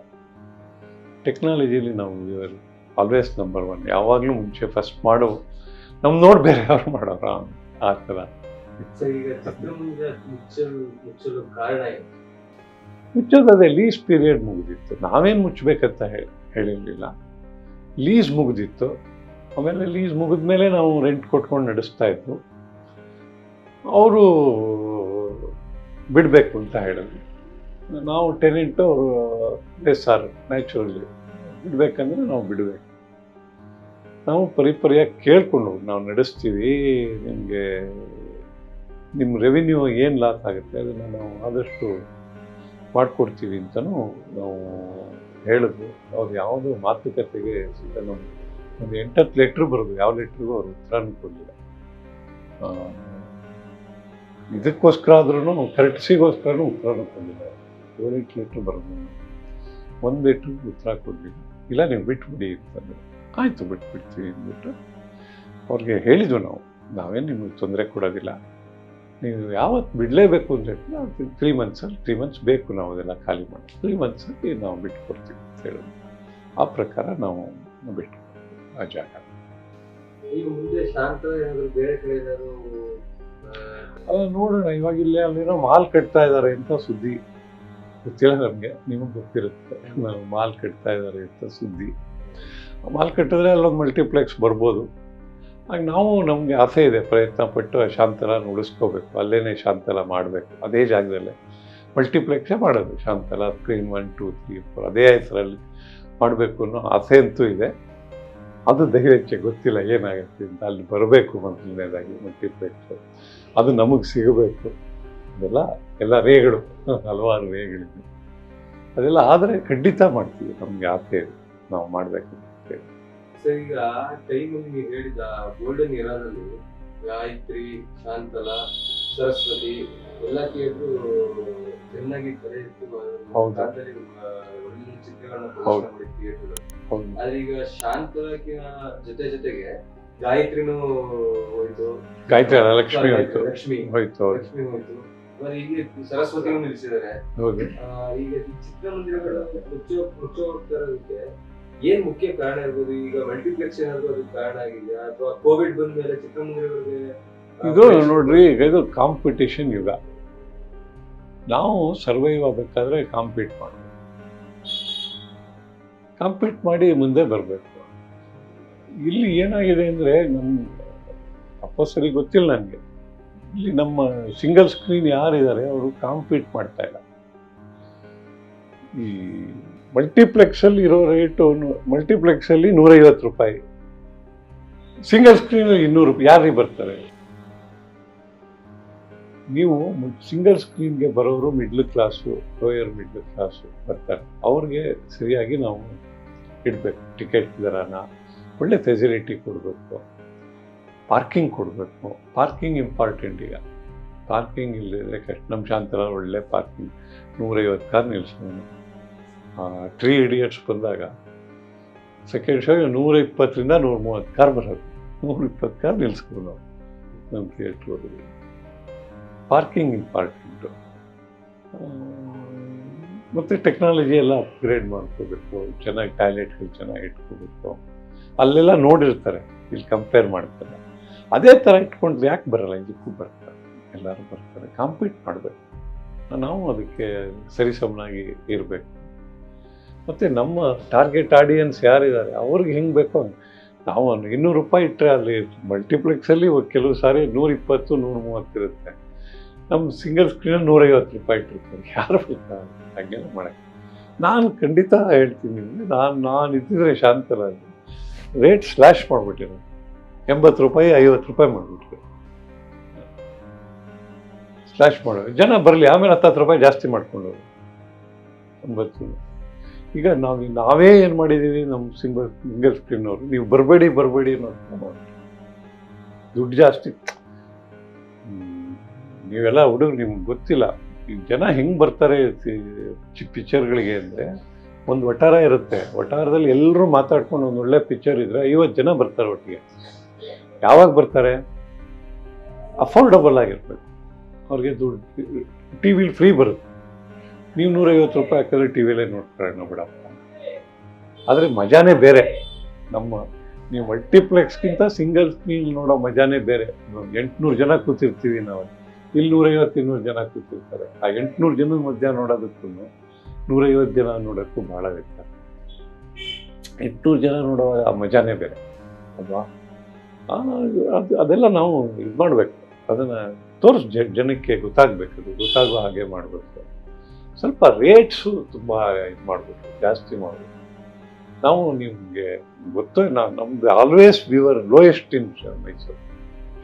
ಟೆಕ್ನಾಲಜಿಯಲ್ಲಿ ನಾವು ಆರ್ ಆಲ್ವೇಸ್ ನಂಬರ್ ಒನ್ ಯಾವಾಗಲೂ ಮುಂಚೆ ಫಸ್ಟ್ ಮಾಡೋ ನಮ್ಮ ನೋಡಿ ಬೇರೆ ಯಾರು ಮಾಡೋರು. ಆ ಥರ. ಈಗ ಚಿತ್ರಮಂದಿರ ಮುಚ್ಚಲು ಮುಚ್ಚಲು ಕಾರಣ ಮುಚ್ಚೋದು ಅದೇ ಲೀಸ್ ಪೀರಿಯಡ್ ಮುಗಿದಿತ್ತು. ನಾವೇನು ಮುಚ್ಚಬೇಕಂತ ಹೇಳಿ ಹೇಳಿರಲಿಲ್ಲ. ಲೀಸ್ ಮುಗಿದಿತ್ತು. ಆಮೇಲೆ ಲೀಸ್ ಮುಗಿದ ಮೇಲೆ ನಾವು ರೆಂಟ್ ಕೊಟ್ಕೊಂಡು ನಡೆಸ್ತಾ ಇದ್ವು. ಅವರು ಬಿಡಬೇಕು ಅಂತ ಹೇಳಿದ್ವಿ ನಾವು ಟೆನೆಂಟು ಅವರು ಎಸ್ ಆರ್ ನ್ಯಾಚುರಲಿ ಬಿಡಬೇಕಂದ್ರೆ ನಾವು ಬಿಡಬೇಕು. ನಾವು ಪರಿಪರಿಯಾಗಿ ಕೇಳ್ಕೊಂಡು ನಾವು ನಡೆಸ್ತೀವಿ, ನಿಮಗೆ ನಿಮ್ಮ ರೆವಿನ್ಯೂ ಏನು ಲಾಸ್ ಆಗುತ್ತೆ ಅದನ್ನು ನಾವು ಆದಷ್ಟು ಮಾಡಿಕೊಡ್ತೀವಿ ಅಂತಲೂ ನಾವು ಹೇಳಿದ್ವಿ ಅವ್ರು ಯಾವುದೋ ಮಾತುಕತೆಗೆ ಸಿದ್ಧ ಒಂದು ಎಂಟತ್ತು ಲೆಟ್ರ್ ಬರೋದು. ಯಾವ ಲೆಟ್ರಿಗೂ ಅವ್ರು ಉತ್ತರನೂ ಕೊಡಲಿಲ್ಲ ಇದಕ್ಕೋಸ್ಕರ ಆದ್ರೂ ಕರೆಕ್ಸಿಗೋಸ್ಕರನೂ ಉತ್ತರನೂ ಕೊಡಲಿಲ್ಲ ಏಳೆಂಟು ಲೆಟ್ರ್ ಬರೋದು. ಒಂದು ಲೆಟ್ರಿಗೆ ಉತ್ತರ ಕೊಡಲಿಲ್ಲ. ಇಲ್ಲ, ನೀವು ಬಿಟ್ಬಿಡಿ ಅಂತಂದರೆ. ಆಯಿತು, ಬಿಟ್ಬಿಡ್ತೀವಿ ಅಂದ್ಬಿಟ್ಟು ಅವ್ರಿಗೆ ಹೇಳಿದ್ವು ನಾವು. ನಾವೇನು ನಿಮಗೆ ತೊಂದರೆ ಕೊಡೋದಿಲ್ಲ. ನೀವು ಯಾವತ್ತು ಬಿಡಲೇಬೇಕು ಅಂತ ಹೇಳಿ ತ್ರೀ ಮಂತ್ಸಲ್ಲಿ ತ್ರೀ ಮಂತ್ಸ್ ಬೇಕು ನಾವು ಅದೆಲ್ಲ ಖಾಲಿ ಮಾಡಿ ತ್ರೀ ಮಂತ್ಸಲ್ಲಿ ನಾವು ಬಿಟ್ಕೊಡ್ತೀವಿ ಅಂತ ಹೇಳೋದು. ಆ ಪ್ರಕಾರ ನಾವು ಬಿಟ್ಟು ಆ ಜಾಗ. ಅಲ್ಲ ನೋಡೋಣ ಇವಾಗ ಇಲ್ಲೇ ಅಲ್ಲಿರೋ ಮಾಲ್ ಕಟ್ತಾ ಇದ್ದಾರೆ ಅಂತ ಸುದ್ದಿ ಗೊತ್ತಿಲ್ಲ ನಮಗೆ ನಿಮಗೆ ಗೊತ್ತಿರುತ್ತೆ. ನಾವು ಮಾಲ್ ಕಟ್ತಾ ಇದ್ದಾರೆ ಅಂತ ಸುದ್ದಿ. ಮಾಲ್ ಕಟ್ಟಿದ್ರೆ ಅಲ್ಲೊಂದು ಮಲ್ಟಿಪ್ಲೆಕ್ಸ್ ಬರ್ಬೋದು. ಆಗ ನಾವು ನಮಗೆ ಆಸೆ ಇದೆ ಪ್ರಯತ್ನ ಪಟ್ಟು ಶಾಂತಲ ಉಳಿಸ್ಕೋಬೇಕು. ಅಲ್ಲೇ ಶಾಂತಲ ಮಾಡಬೇಕು. ಅದೇ ಜಾಗದಲ್ಲೇ ಮಲ್ಟಿಪ್ಲೆಕ್ಸೇ ಮಾಡೋದು. Shantala screen one two three four ಅದೇ ಹೆಸರಲ್ಲಿ ಮಾಡಬೇಕು ಅನ್ನೋ ಆಸೆ ಅಂತೂ ಇದೆ. ಅದು ಧೈರ್ಯಕ್ಕೆ ಗೊತ್ತಿಲ್ಲ ಏನಾಗುತ್ತೆ ಅಂತ. ಅಲ್ಲಿ ಬರಬೇಕು ಮೊದಲನೇದಾಗಿ ಮಲ್ಟಿಪ್ಲೆಕ್ಸ್. ಅದು ನಮಗೆ ಸಿಗಬೇಕು. ಅದೆಲ್ಲ ಎಲ್ಲ ರೇಗಳು, ಹಲವಾರು ರೇಗಳಿದೆ. ಅದೆಲ್ಲ ಆದರೆ ಖಂಡಿತ ಮಾಡ್ತೀವಿ. ನಮಗೆ ಆಸೆ ಇದೆ. ನಾವು ಮಾಡಬೇಕು ಸರ್ ಈಗ ಟೈಮಲ್ಲಿ ನೀವು ಹೇಳಿದ ಗೋಲ್ಡನ್ ಇರಾದಲ್ಲಿ ಗಾಯತ್ರಿ ಶಾಂತಲ ಸರಸ್ವತಿ ಎಲ್ಲ ಥಿಯೇಟ್ರು ಚೆನ್ನಾಗಿ ಆ, ಒಳ್ಳೆ ಚಿತ್ರಗಳನ್ನ. ಪ್ರದರ್ಶನ ಮಾಡಿ ಥಿಯೇಟ್ರು ಆದ್ರೆ ಈಗ ಶಾಂತಲಕಿನ ಜೊತೆ ಜೊತೆಗೆ ಗಾಯತ್ರಿನೂ ಹೋಯ್ತು. ಗಾಯತ್ರಿ ಅಲ್ಲ, ಲಕ್ಷ್ಮಿ ಹೋಯ್ತು. ಲಕ್ಷ್ಮಿ. ಹೋಯ್ತು ಲಕ್ಷ್ಮಿ ಹೋಯ್ತು. ಈಗ ಸರಸ್ವತಿನೂ ನಿಲ್ಲಿಸಿದ್ದಾರೆ. ಈಗ ಚಿತ್ರಮಂದಿರಗಳು ಮುಚ್ಚೋ ಮುಚ್ಚೋ ಹೋಗ್ತಾ ಇರೋದಕ್ಕೆ ಏನ್ ಮುಖ್ಯ ಕಾರಣ ಇರ್ಬೋದು? ಈಗ ಮಲ್ಟಿಪ್ಲೆಕ್ಸ್ ಏನಾದ್ರು ಅದಕ್ಕೆ ಕಾರಣ ಆಗಿದೆಯಾ? ಅಥವಾ ಕೋವಿಡ್ ಬಂದ ಮೇಲೆ ಚಿತ್ರಮಂದಿರಗಳಿಗೆ ಇದು ನೋಡ್ರಿ ಈಗ ಇದು ಕಾಂಪಿಟೇಷನ್ ಯುಗ. ನಾವು ಸರ್ವೈವ್ ಆಗಬೇಕಾದ್ರೆ ಕಾಂಪೀಟ್ ಮಾಡಬೇಕು ಕಾಂಪೀಟ್ ಮಾಡಿ ಮುಂದೆ ಬರಬೇಕು. ಇಲ್ಲಿ ಏನಾಗಿದೆ ಅಂದರೆ ನಮ್ಮ ಅಪ್ಪಸರಿ ಗೊತ್ತಿಲ್ಲ ನನಗೆ. ಇಲ್ಲಿ ನಮ್ಮ ಸಿಂಗಲ್ ಸ್ಕ್ರೀನ್ ಯಾರಿದ್ದಾರೆ ಅವರು ಕಾಂಪೀಟ್ ಮಾಡ್ತಾ ಇಲ್ಲ. ಈ ಮಲ್ಟಿಪ್ಲೆಕ್ಸಲ್ಲಿ ಇರೋ ರೇಟು ಮಲ್ಟಿಪ್ಲೆಕ್ಸಲ್ಲಿ ನೂರೈವತ್ತು ರೂಪಾಯಿ. ಸಿಂಗಲ್ ಸ್ಕ್ರೀನಲ್ಲಿ ಇನ್ನೂರು ರೂಪಾಯಿ ಯಾರಿಗೆ ಬರ್ತಾರೆ? ನೀವು ಸಿಂಗಲ್ ಸ್ಕ್ರೀನ್ಗೆ ಬರೋರು middle class lower middle class ಬರ್ತಾರೆ. ಅವ್ರಿಗೆ ಸರಿಯಾಗಿ ನಾವು ಇಡಬೇಕು ಟಿಕೆಟ್ ದರನ ಒಳ್ಳೆ ಫೆಸಿಲಿಟಿ ಕೊಡಬೇಕು. ಪಾರ್ಕಿಂಗ್ ಕೊಡಬೇಕು. ಪಾರ್ಕಿಂಗ್ ಇಂಪಾರ್ಟೆಂಟ್ ಈಗ. ಪಾರ್ಕಿಂಗ್ ಇಲ್ಲದೆ ಕಷ್ಟ ನಮ್ಮ ಶಾಂತರ ಒಳ್ಳೆ ಪಾರ್ಕಿಂಗ್ ನೂರೈವತ್ತು ಕಾರ್ ನಿಲ್ಸೋನು ತ್ರೀ ಇಡಿಯಟ್ಸ್ ಬಂದಾಗ ಸೆಕೆಂಡ್ ಶೋ ನೂರ ಇಪ್ಪತ್ತರಿಂದ ನೂರ ಮೂವತ್ತು ಕಾರ್ ಬರೋದು. ನೂರ ಇಪ್ಪತ್ತು ಕಾರ್ ನಿಲ್ಸ್ಬೋದು ನಾವು ನಮ್ಮ ಥಿಯೇಟ್ರ್ ಹೋದ್ರೆ ಪಾರ್ಕಿಂಗ್ ಇಂಪಾರ್ಟೆಂಟು ಮತ್ತು ಟೆಕ್ನಾಲಜಿ ಎಲ್ಲ ಅಪ್ಗ್ರೇಡ್ ಮಾಡ್ಕೋಬೇಕು. ಚೆನ್ನಾಗಿ ಟಾಯ್ಲೆಟ್ಗಳು ಚೆನ್ನಾಗಿ ಇಟ್ಕೋಬೇಕು. ಅಲ್ಲೆಲ್ಲ ನೋಡಿರ್ತಾರೆ. ಇಲ್ಲಿ ಕಂಪೇರ್ ಮಾಡ್ತಾರೆ. ಅದೇ ಥರ ಇಟ್ಕೊಂಡ್ರೆ ಯಾಕೆ ಬರಲ್ಲ? ಇದಕ್ಕೂ ಬರ್ತಾರೆ. ಎಲ್ಲರೂ ಬರ್ತಾರೆ. ಕಾಂಪೀಟ್ ಮಾಡಬೇಕು. ನಾವು ಅದಕ್ಕೆ ಸರಿಸಮನಾಗಿ ಇರಬೇಕು. ಮತ್ತು ನಮ್ಮ ಟಾರ್ಗೆಟ್ ಆಡಿಯನ್ಸ್ ಯಾರಿದ್ದಾರೆ? ಅವ್ರಿಗೆ ಹೆಂಗೆ ಬೇಕೋ ಹಂಗೆ. ನಾವು ಇನ್ನೂರು ರೂಪಾಯಿ ಇಟ್ಟರೆ ಅಲ್ಲಿ ಮಲ್ಟಿಪ್ಲೆಕ್ಸಲ್ಲಿ ಕೆಲವು ಸಾರಿ ನೂರಿಪ್ಪತ್ತು ನೂರ ಮೂವತ್ತು ಇರುತ್ತೆ ನಮ್ಮ ಸಿಂಗಲ್ ಸ್ಕ್ರೀನಲ್ಲಿ ನೂರೈವತ್ತು ರೂಪಾಯಿ ಇಟ್ಟಿರ್ತಾರೆ. ಯಾರು ಹಾಗೆ. ಹಾಗೆಲ್ಲ ಮಾಡಕ್ಕೆ. ನಾನು ಖಂಡಿತ ಹೇಳ್ತೀನಿ ನಿಮಗೆ, ನಾನು ನಾನು ಇದ್ದಿದ್ರೆ ಶಾಂತಲ ರೇಟ್ ಸ್ಲ್ಯಾಶ್ ಮಾಡಿಬಿಟ್ಟಿರೋ ಎಂಬತ್ತು ರೂಪಾಯಿ, ಐವತ್ತು ರೂಪಾಯಿ ಮಾಡಿಬಿಟ್ರು. ಸ್ಲ್ಯಾಶ್ ಮಾಡೋ ಜನ ಬರಲಿ, ಆಮೇಲೆ ಹತ್ತತ್ತು ರೂಪಾಯಿ ಜಾಸ್ತಿ ಮಾಡ್ಕೊಂಡು ಒಂಬತ್ತು ಈಗ ನಾವು ನಾವೇ ಏನು ಮಾಡಿದ್ದೀವಿ ನಮ್ಮ ಸಿಂಗಲ್ ಸಿಂಗಲ್ ಸ್ಕ್ರೀನವರು ನೀವು ಬರಬೇಡಿ ಬರಬೇಡಿ ಅನ್ನೋದು ದುಡ್ಡು ಜಾಸ್ತಿ. ನೀವೆಲ್ಲ ಹುಡುಗರು ನಿಮ್ಗೆ ಗೊತ್ತಿಲ್ಲ. ಈ ಜನ ಹೆಂಗೆ ಬರ್ತಾರೆ ಪಿಕ್ಚರ್ಗಳಿಗೆ ಅಂದರೆ ಒಂದು ವಟಾರ ಇರುತ್ತೆ. ವಟಾರದಲ್ಲಿ ಎಲ್ಲರೂ ಮಾತಾಡ್ಕೊಂಡು ಒಂದು ಒಳ್ಳೆ ಪಿಕ್ಚರ್ ಇದ್ರೆ ಐವತ್ತು ಜನ ಬರ್ತಾರೆ ಒಟ್ಟಿಗೆ. ಯಾವಾಗ ಬರ್ತಾರೆ? ಅಫೋರ್ಡಬಲ್ ಆಗಿರ್ಬೇಕು. ಅವ್ರಿಗೆ ದುಡ್ಡು, ಟಿ ವಿಲಿ ಫ್ರೀ ಬರುತ್ತೆ. ನೀವು ನೂರೈವತ್ತು ರೂಪಾಯಿ ಹಾಕಿದ್ರೆ ಟಿ ವಿಲೇ ನೋಡ್ಕೊಳ್ಳೋಣ ಬಿಡಪ್ಪ. ಆದರೆ ಮಜಾನೇ ಬೇರೆ. ನಮ್ಮ ನೀವು ಮಲ್ಟಿಪ್ಲೆಕ್ಸ್ಗಿಂತ ಸಿಂಗಲ್ ಸ್ಕ್ರೀನ್ ನೋಡೋ ಮಜಾನೇ ಬೇರೆ. ಎಂಟುನೂರು ಜನ ಕೂತಿರ್ತೀವಿ ನಾವು. ಇಲ್ಲಿ ನೂರೈವತ್ತು, ಇನ್ನೂರು ಜನ ಕೂತಿರ್ತಾರೆ. ಆ ಎಂಟುನೂರು ಜನದ ಮಧ್ಯ ನೋಡೋದಕ್ಕೂ ನೂರೈವತ್ತು ಜನ ನೋಡೋಕ್ಕೂ ಭಾಳ ವ್ಯತ್ಯಾಸ. ಎಂಟುನೂರು ಜನ ನೋಡೋ ಆ ಮಜಾನೇ ಬೇರೆ. ಅಲ್ವಾ? ಅದು, ಅದೆಲ್ಲ ನಾವು ಇದು ಮಾಡಬೇಕು. ಅದನ್ನು ತೋರಿಸ್ ಜನಕ್ಕೆ ಗೊತ್ತಾಗಬೇಕು. ಅದು ಹಾಗೆ ಮಾಡಬೇಕು. ಸ್ವಲ್ಪ ರೇಟ್ಸು ತುಂಬ ಇದು ಮಾಡಬೇಕು ಜಾಸ್ತಿ ಮಾಡಬೇಕು ನಾವು ನಿಮಗೆ ಗೊತ್ತು, ನಾವು ನಮ್ದು always we were lowest in Mysore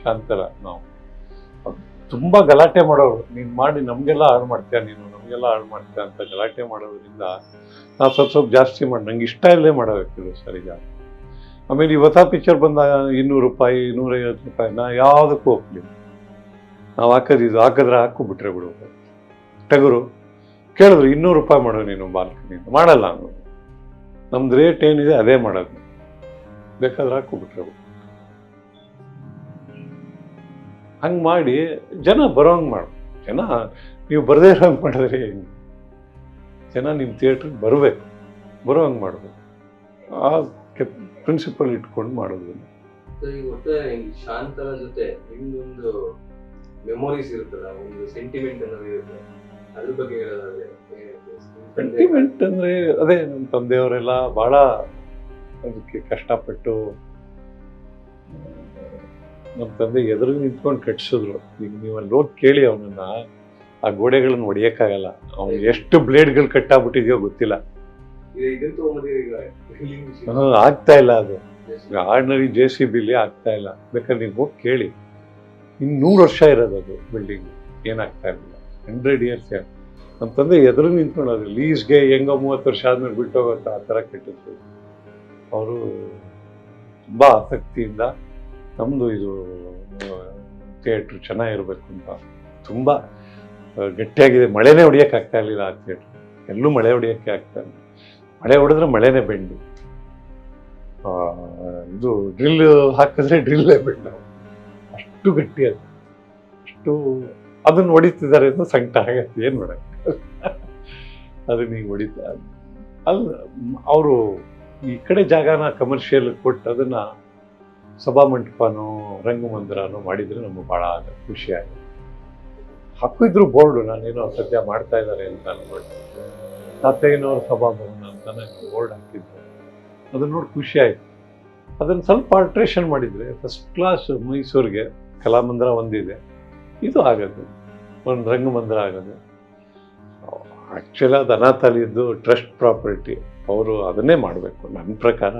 ಶಾಂತರ ನಾವು. ತುಂಬ ಗಲಾಟೆ ಮಾಡೋರು. ನೀನು ಮಾಡಿ ನಮಗೆಲ್ಲ ಹಾಳು ಮಾಡ್ತೀಯ, ನೀನು ನಮಗೆಲ್ಲ ಹಾಳು ಮಾಡ್ತೀಯ ಅಂತ ಗಲಾಟೆ ಮಾಡೋದ್ರಿಂದ ನಾವು ಸ್ವಲ್ಪ ಸ್ವಲ್ಪ ಜಾಸ್ತಿ ಮಾಡಿ, ನಂಗೆ ಇಷ್ಟ ಇಲ್ಲದೆ ಮಾಡಬೇಕು ಸರಿ ಜಾಸ್ತಿ. ಆಮೇಲೆ ಇವತ್ತ ಪಿಕ್ಚರ್ ಬಂದಾಗ ಇನ್ನೂರು ರೂಪಾಯಿ ನೂರೈವತ್ತು ರೂಪಾಯಿ, ನಾ ಯಾವುದಕ್ಕೂ ಹೋಗ್ಲಿ ನಾವು ಹಾಕೋದು ಇದು ಹಾಕಿದ್ರೆ ಹಾಕು ಬಿಟ್ಟರೆ ಬಿಡಬೇಕು ಟಗರು ಕೇಳಿದ್ರು ಇನ್ನೂರು ರೂಪಾಯಿ ಮಾಡು ನೀನು ಬಾಲ್ಕನಿ ಮಾಡಲ್ಲ ಅನ್ನೋದು ನಮ್ದು ರೇಟ್ ಏನಿದೆ ಅದೇ ಮಾಡೋದು. ಬೇಕಾದ್ರೆ ಹಾಕೋಬಿಟ್ರೆ ಹಂಗೆ ಮಾಡಿ ಜನ ಬರೋಂಗೆ ಮಾಡು. ಜನ, ನೀವು ಬರದೇ ಇರೋಂಗೆ ಮಾಡಿದ್ರೆ ಹೆಂಗೆ? ಜನ ನಿಮ್ಮ ಥಿಯೇಟ್ರಿಗೆ ಬರಬೇಕು. ಬರೋ ಹಂಗೆ ಮಾಡಬೇಕು. ಆ ಪ್ರಿನ್ಸಿಪಲ್ ಇಟ್ಕೊಂಡು ಮಾಡೋದು. ಶಾಂತರ ಜೊತೆ ನಿಮ್ದೊಂದು ಮೆಮೊರೀಸ್ ಇರುತ್ತಲ್ಲ, ಒಂದು ಸೆಂಟಿಮೆಂಟ್ ಅನ್ನೋದು ಇರುತ್ತೆ. ಅದ್ರ ಬಗ್ಗೆ ಹೇಳೋದಾದ್ರೆ ಏನಿರುತ್ತೆ? ಸೆಂಟಿಮೆಂಟ್ ಅಂದ್ರೆ ಅದೇ ನಮ್ಮ ತಂದೆಯವರೆಲ್ಲ ಬಹಳ ಅದಕ್ಕೆ ಕಷ್ಟಪಟ್ಟು ನಮ್ಮ ತಂದೆ ಎದುರು ನಿಂತ್ಕೊಂಡು ಕಟ್ಸಿದ್ರು ಈಗ ನೀವು ಅಲ್ಲಿ ಹೋಗಿ ಕೇಳಿ ಅವನನ್ನ ಆ ಗೋಡೆಗಳನ್ನ ಹೊಡಿಯೋಕ್ಕಾಗಲ್ಲ ಅವ್ನು ಎಷ್ಟು ಬ್ಲೇಡ್ಗಳು ಕಟ್ಟಾಗ್ಬಿಟ್ಟಿದೆಯೋ ಗೊತ್ತಿಲ್ಲ. ಆಗ್ತಾ ಇಲ್ಲ ಅದು. ಆರ್ಡಿನರಿ ಜೆ ಸಿ ಬಿಲಿ ಆಗ್ತಾ ಇಲ್ಲ. ಬೇಕಾದ್ರೆ ನೀವು ಹೋಗಿ ಕೇಳಿ. ಇನ್ನು ನೂರು ವರ್ಷ ಇರೋದು ಅದು ಬಿಲ್ಡಿಂಗ್ ಏನಾಗ್ತಾ ಇರಲಿಲ್ಲ ಹಂಡ್ರೆಡ್ ಇಯರ್ಸ್ ನಮ್ಮ ತಂದೆ ಎದುರು ನಿಂತ್ಕೊಳ್ಳೋದು ಲೀಸ್ಗೆ ಹೆಂಗೋ ಮೂವತ್ತು ವರ್ಷ ಆದ್ಮೇಲೆ ಬಿಟ್ಟೋಗುತ್ತೆ ಆ ಥರ ಕೆಟ್ಟಿತ್ತು ಅವರು ತುಂಬ ಆಸಕ್ತಿಯಿಂದ ನಮ್ಮದು ಇದು ಥಿಯೇಟ್ರ್ ಚೆನ್ನಾಗಿರ್ಬೇಕು ಅಂತ ತುಂಬ ಗಟ್ಟಿಯಾಗಿದೆ. ಮಳೆನೇ ಹೊಡಿಯೋಕೆ ಆಗ್ತಾ ಇರಲಿಲ್ಲ ಆ ಥಿಯೇಟ್ರ್. ಎಲ್ಲೂ ಮಳೆ ಹೊಡಿಯೋಕ್ಕೆ ಆಗ್ತಾ ಇಲ್ಲ. ಮಳೆ ಹೊಡೆದ್ರೆ ಮಳೆನೇ ಬೆಂಡು. ಇದು ಡ್ರಿಲ್ ಹಾಕಿದ್ರೆ ಡ್ರಿಲ್ಲೇ ಬೆಂಡು. ಅಷ್ಟು ಗಟ್ಟಿ ಅದು. ಅಷ್ಟು ಅದನ್ನು ಹೊಡಿತಿದ್ದಾರೆ ಅಂತ ಸಂಕಟ ಆಗತ್ತೆ. ಏನು ಮಾಡಕ್ಕೆ ಅದನ್ನ ಈಗ ಹೊಡಿತಾ ಅಲ್ಲ, ಅವರು ಈ ಕಡೆ ಜಾಗನ ಕಮರ್ಷಿಯಲ್ ಕೊಟ್ಟು ಅದನ್ನ ಸಭಾ ಮಂಟಪನೋ, ರಂಗಮಂದಿರನೋ ಮಾಡಿದರೆ ನಮಗೆ ಭಾಳ ಖುಷಿ ಆಗುತ್ತೆ. ಹಾಕಿದ್ರು ಬೋರ್ಡು ನಾನೇನೋ ಸದ್ಯ ಮಾಡ್ತಾ ಇದ್ದಾರೆ ಅಂತ ಅನ್ಕೊಂಡು ತಾತಯ್ಯನವ್ರ ಸಭಾಭವನ ಅಂತಾನೆ ಬೋರ್ಡ್ ಹಾಕಿದ್ರು. ಅದನ್ನ ನೋಡಿ ಖುಷಿ ಆಯ್ತು. ಅದನ್ನ ಸ್ವಲ್ಪ ಆಲ್ಟ್ರೇಷನ್ ಮಾಡಿದ್ರೆ ಫಸ್ಟ್ ಕ್ಲಾಸ್ ಮೈಸೂರಿಗೆ ಕಲಾಮಂದಿರ ಒಂದಿದೆ. ಇದು ಆಗೋದು ಒಂದು ರಂಗಮಂದಿರ ಆಗೋದು ಆ್ಯಕ್ಚುಲಿ ಅದು ಅನಾಥಾಲಿದ್ದು ಟ್ರಸ್ಟ್ ಪ್ರಾಪರ್ಟಿ ಅವರು ಅದನ್ನೇ ಮಾಡಬೇಕು. ನನ್ನ ಪ್ರಕಾರ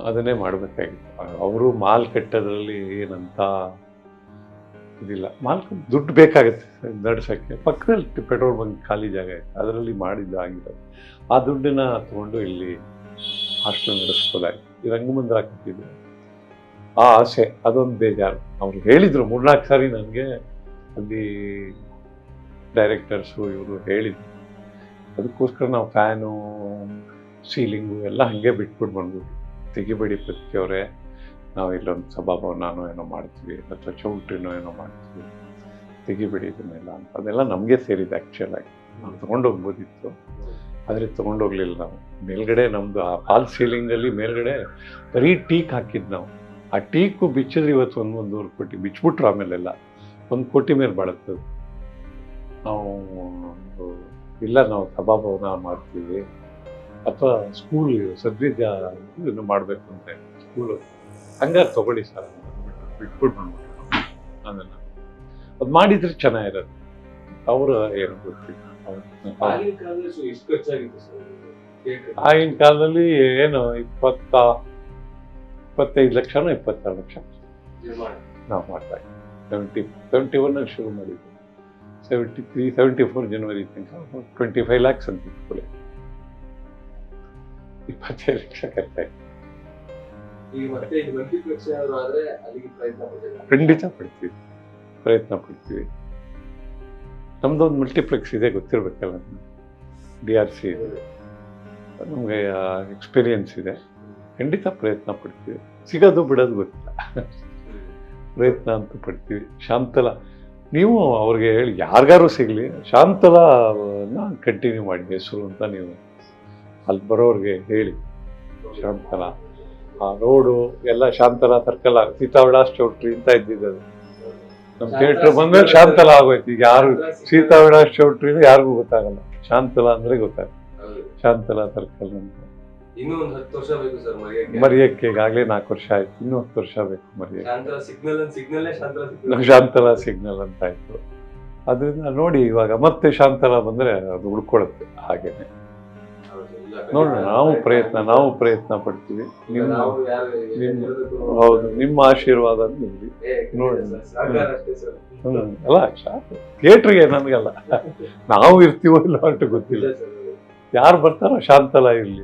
ಅದನ್ನೇ ಮಾಡಬೇಕಾಗಿತ್ತು. ಅವರು ಮಾಲ್ ಕಟ್ಟೋದ್ರಲ್ಲಿ ಏನಂತ ಇದಿಲ್ಲ. ಮಾಲ್ ದುಡ್ಡು ಬೇಕಾಗುತ್ತೆ ನಡೆಸೋಕ್ಕೆ. ಪಕ್ಕದಲ್ಲಿ ಪೆಟ್ರೋಲ್ ಬಂಕ್ ಖಾಲಿ ಜಾಗ ಇತ್ತು. ಅದರಲ್ಲಿ ಮಾಡಿದ್ದು ಆಗಿರೋದು. ಆ ದುಡ್ಡನ್ನ ತೊಗೊಂಡು ಇಲ್ಲಿ ಹಾಸ್ಟೆಲ್ ನಡೆಸ್ಬೋದಾಗಿತ್ತು ರಂಗಮಂದಿರ ಕಟ್ಟಿದ್ದು ಆ ಆಸೆ, ಅದೊಂದು ಬೇಜಾರು. ಅವ್ರು ಹೇಳಿದರು, ಮೂರ್ನಾಲ್ಕು ಸಾರಿ ನನಗೆ ಅಲ್ಲಿ ಡೈರೆಕ್ಟರ್ಸು ಇವರು ಹೇಳಿದರು. ಅದಕ್ಕೋಸ್ಕರ ನಾವು ಫ್ಯಾನು ಸೀಲಿಂಗು ಎಲ್ಲ ಹಾಗೆ ಬಿಟ್ಬಿಟ್ಟು ಬಂದ್ಬಿಟ್ಟು ತೆಗಿಬೇಡಿ ಪ್ರತಿಯವರೇ ನಾವು ಇಲ್ಲೊಂದು ಸಭಾಭವನನೋ ಏನೋ ಮಾಡ್ತೀವಿ, ಅಥವಾ ಚೌಲ್ಟ್ರಿನೋ ಏನೋ ಮಾಡ್ತೀವಿ. ತೆಗಿಬೇಡಿ ಇದನ್ನೆಲ್ಲ ಅಂತ. ಅದೆಲ್ಲ ನಮಗೆ ಸೇರಿದೆ ಆ್ಯಕ್ಚುಲಾಗಿ ನಾವು ತೊಗೊಂಡೋಗ್ಬೋದಿತ್ತು. ಆದರೆ ತೊಗೊಂಡೋಗ್ಲಿಲ್ಲ ನಾವು. ಮೇಲ್ಗಡೆ ನಮ್ಮದು ಆ ಫಾಲ್ ಸೀಲಿಂಗಲ್ಲಿ ಮೇಲ್ಗಡೆ ಬರೀ ಟೀಕ್ ಹಾಕಿದ್ದು ನಾವು. ಆ ಟೀಕು ಬಿಚ್ಚಿದ್ರೆ ಇವತ್ತು ಒಂದು ಒಂದೂವರೆ ಕೋಟಿ ಬಿಚ್ಚಿಬಿಟ್ರು ಆಮೇಲೆಲ್ಲ. ಒಂದು ಕೋಟಿ ಮೇಲೆ ಬಾಳುತ್ತೆ. ನಾವು ಇಲ್ಲ ನಾವು ಸಭಾಭವನ ಮಾಡ್ತೀವಿ. ಅಥವಾ ಸ್ಕೂಲ್ ಸದ್ವಿದ್ಯಾ ಇದನ್ನು ಮಾಡಬೇಕು ಅಂತ ಸ್ಕೂಲು ಹಂಗಾರೆ ತಗೊಳ್ಳಿ ಸರ್ ಬಿಟ್ಬಿಟ್ಟು ಅದನ್ನು ಅದು ಮಾಡಿದ್ರೆ ಚೆನ್ನಾಗಿರೋದು ಅವರು ಏನು ಗೊತ್ತಿಲ್ಲ. ಆಗಿನ ಕಾಲದಲ್ಲಿ ಏನು ಇಪ್ಪತ್ತ ಇಪ್ಪತ್ತೈದು ಲಕ್ಷನೋ ಇಪ್ಪತ್ತಾರು ಲಕ್ಷ? ನಾವು ಮಾಡ್ತಾ ಇದ್ದೀವಿ ಸೆವೆಂಟಿ ಸೆವೆಂಟಿ ಒನ್ನಲ್ಲಿ ಶುರು ಮಾಡಿದ್ವಿ ಸೆವೆಂಟಿ ತ್ರೀ ಸೆವೆಂಟಿ ಫೋರ್ ಜನವರಿ ತನಕ ಟ್ವೆಂಟಿ ಫೈವ್ ಲ್ಯಾಕ್ಸ್ ಅಂತ ಇಟ್ಕೊಳ್ಳಿ. ಇಪ್ಪತ್ತೈದು ಲಕ್ಷ ಖರ್ಚಾಯ್ತು ಖಂಡಿತ ಪಡ್ತೀವಿ. ಪ್ರಯತ್ನ ಪಡ್ತೀವಿ. ನಮ್ದೊಂದು ಮಲ್ಟಿಪ್ಲೆಕ್ಸ್ ಇದೆ ಗೊತ್ತಿರಬೇಕಲ್ಲ? ಡಿ ಆರ್ ಸಿ ಇದೆ. ನಮಗೆ ಎಕ್ಸ್ಪೀರಿಯನ್ಸ್ ಇದೆ. ಖಂಡಿತ ಪ್ರಯತ್ನ ಪಡ್ತೀವಿ. ಸಿಗೋದು ಬಿಡೋದು ಗೊತ್ತಿಲ್ಲ ಪ್ರಯತ್ನ ಅಂತ ಪಡ್ತೀವಿ. ಶಾಂತಲ ನೀವು ಅವ್ರಿಗೆ ಹೇಳಿ ಯಾರಿಗಾರು ಸಿಗಲಿ ಶಾಂತಲ ಕಂಟಿನ್ಯೂ ಮಾಡಿ ಹೆಸರು ಅಂತ ನೀವು ಅಲ್ಲಿ ಬರೋರಿಗೆ ಹೇಳಿ. ಶಾಂತಲ. ಆ ರೋಡು ಎಲ್ಲ ಶಾಂತಲ ಸರ್ಕಲ್ ಸೀತಾವಿಳಾಸ್ ಚೌಟ್ರಿ ಅಂತ ಇದ್ದಿದ್ದು ನಮ್ಮ ಥಿಯೇಟ್ರ್ ಬಂದ್ಮೇಲೆ ಶಾಂತಲ ಆಗೋಯ್ತು. ಈಗ ಯಾರು ಸೀತಾವಿಳಾಸ್ ಚೌಟ್ರಿ ಅಂದ್ರೆ ಯಾರಿಗೂ ಗೊತ್ತಾಗಲ್ಲ. ಶಾಂತಲ ಅಂದ್ರೆ ಗೊತ್ತಾಗ. ಶಾಂತಲ ಸರ್ಕಲ್ ಅಂತ. ಇನ್ನೂ ಒಂದು ಹತ್ತು ವರ್ಷ ಬೇಕು ಸರ್ ಮರೆಯಕ್ಕೆ. ಮರಿಯಕ್ಕೆ ಈಗಾಗಲೇ ನಾಲ್ಕು ವರ್ಷ ಆಯ್ತು. ಇನ್ನೂ ಹತ್ತು ವರ್ಷ ಬೇಕು ಮರಿಯಕ್ಕೆ. ಶಾಂತರ ಸಿಗ್ನಲ್ ಶಾಂತರ ಅಂತ ಆಯ್ತು ಅದರಿಂದ ನೋಡಿ ಇವಾಗ ಮತ್ತೆ ಶಾಂತಲ ಬಂದ್ರೆ ಅದು ಉಳ್ಕೊಳ್ಳುತ್ತೆ ಹಾಗೇನೆ. ನೋಡೋಣ ನಾವು ಪ್ರಯತ್ನ ನಾವು ಪ್ರಯತ್ನ ಪಡ್ತೀವಿ. ನಿಮ್ಮ ಹೌದು ನಿಮ್ಮ ಆಶೀರ್ವಾದ ನಿಮ್ಗೆ. ನೋಡಿ. ಅಲ್ಲ ಥಿಯೇಟ್ರಿಗೆ ನಮಗಲ್ಲ. ನಾವು ಇರ್ತೀವೋ ಇಲ್ಲ ಅಂತ ಗೊತ್ತಿಲ್ಲ. ಯಾರು ಬರ್ತಾರೋ ಶಾಂತಲ ಇರ್ಲಿ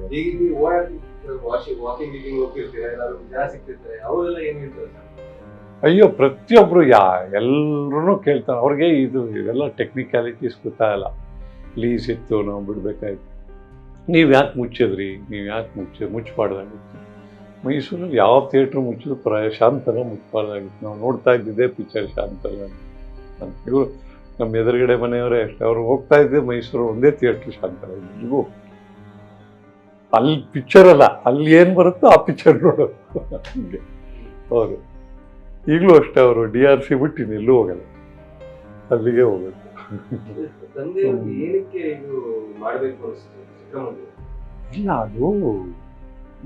ಅಯ್ಯೋ ಪ್ರತಿಯೊಬ್ರು ಯಾ ಎಲ್ಲರೂ ಕೇಳ್ತಾರೆ. ಅವ್ರಿಗೆ ಇದು ಇವೆಲ್ಲ ಟೆಕ್ನಿಕ್ಯಾಲಿಟೀಸ್ ಗೊತ್ತಾಗಲ್ಲ ಲೀಸ್ ಇತ್ತು ನಾವು ಬಿಡ್ಬೇಕಾಯ್ತು. ನೀವು ಯಾಕೆ ಮುಚ್ಚಿದ್ರಿ? ನೀವು ಯಾಕೆ ಮುಚ್ಚಿ ಮುಚ್ಚಬಾರ್ದಾಗಿತ್ತು ಮೈಸೂರಲ್ಲಿ ಯಾವ ಥಿಯೇಟ್ರ್ ಮುಚ್ಚಿದ್ರು ಪ್ರಾಯ ಶಾಂತಲ ಮುಚ್ಚಬಾರ್ದಾಗಿತ್ತು ನಾವು ನೋಡ್ತಾ ಇದ್ದಿದ್ದೇ ಪಿಕ್ಚರ್ ಶಾಂತಲ ಅಂತ. ಇವರು ನಮ್ಮ ಎದುರುಗಡೆ ಮನೆಯವರೇ ಅಷ್ಟೇ ಅವ್ರು ಹೋಗ್ತಾ ಇದ್ದೆ ಮೈಸೂರು ಒಂದೇ ಥಿಯೇಟ್ರ್ ಶಾಂತರ ಇಲ್ಲಿಗೂ ಅಲ್ಲಿ ಪಿಕ್ಚರ್ ಅಲ್ಲ ಅಲ್ಲಿ ಏನು ಬರುತ್ತೋ ಆ ಪಿಕ್ಚರ್ ನೋಡೋದು ಹಂಗೆ. ಹೌದು. ಈಗಲೂ ಅಷ್ಟೇ ಅವರು ಡಿ ಆರ್ ಸಿ ಬಿಟ್ಟು ಇನ್ನೆಲ್ಲೂ ಹೋಗಲ್ಲ. ಅಲ್ಲಿಗೆ ಹೋಗೋದು ಇಲ್ಲ ಅದು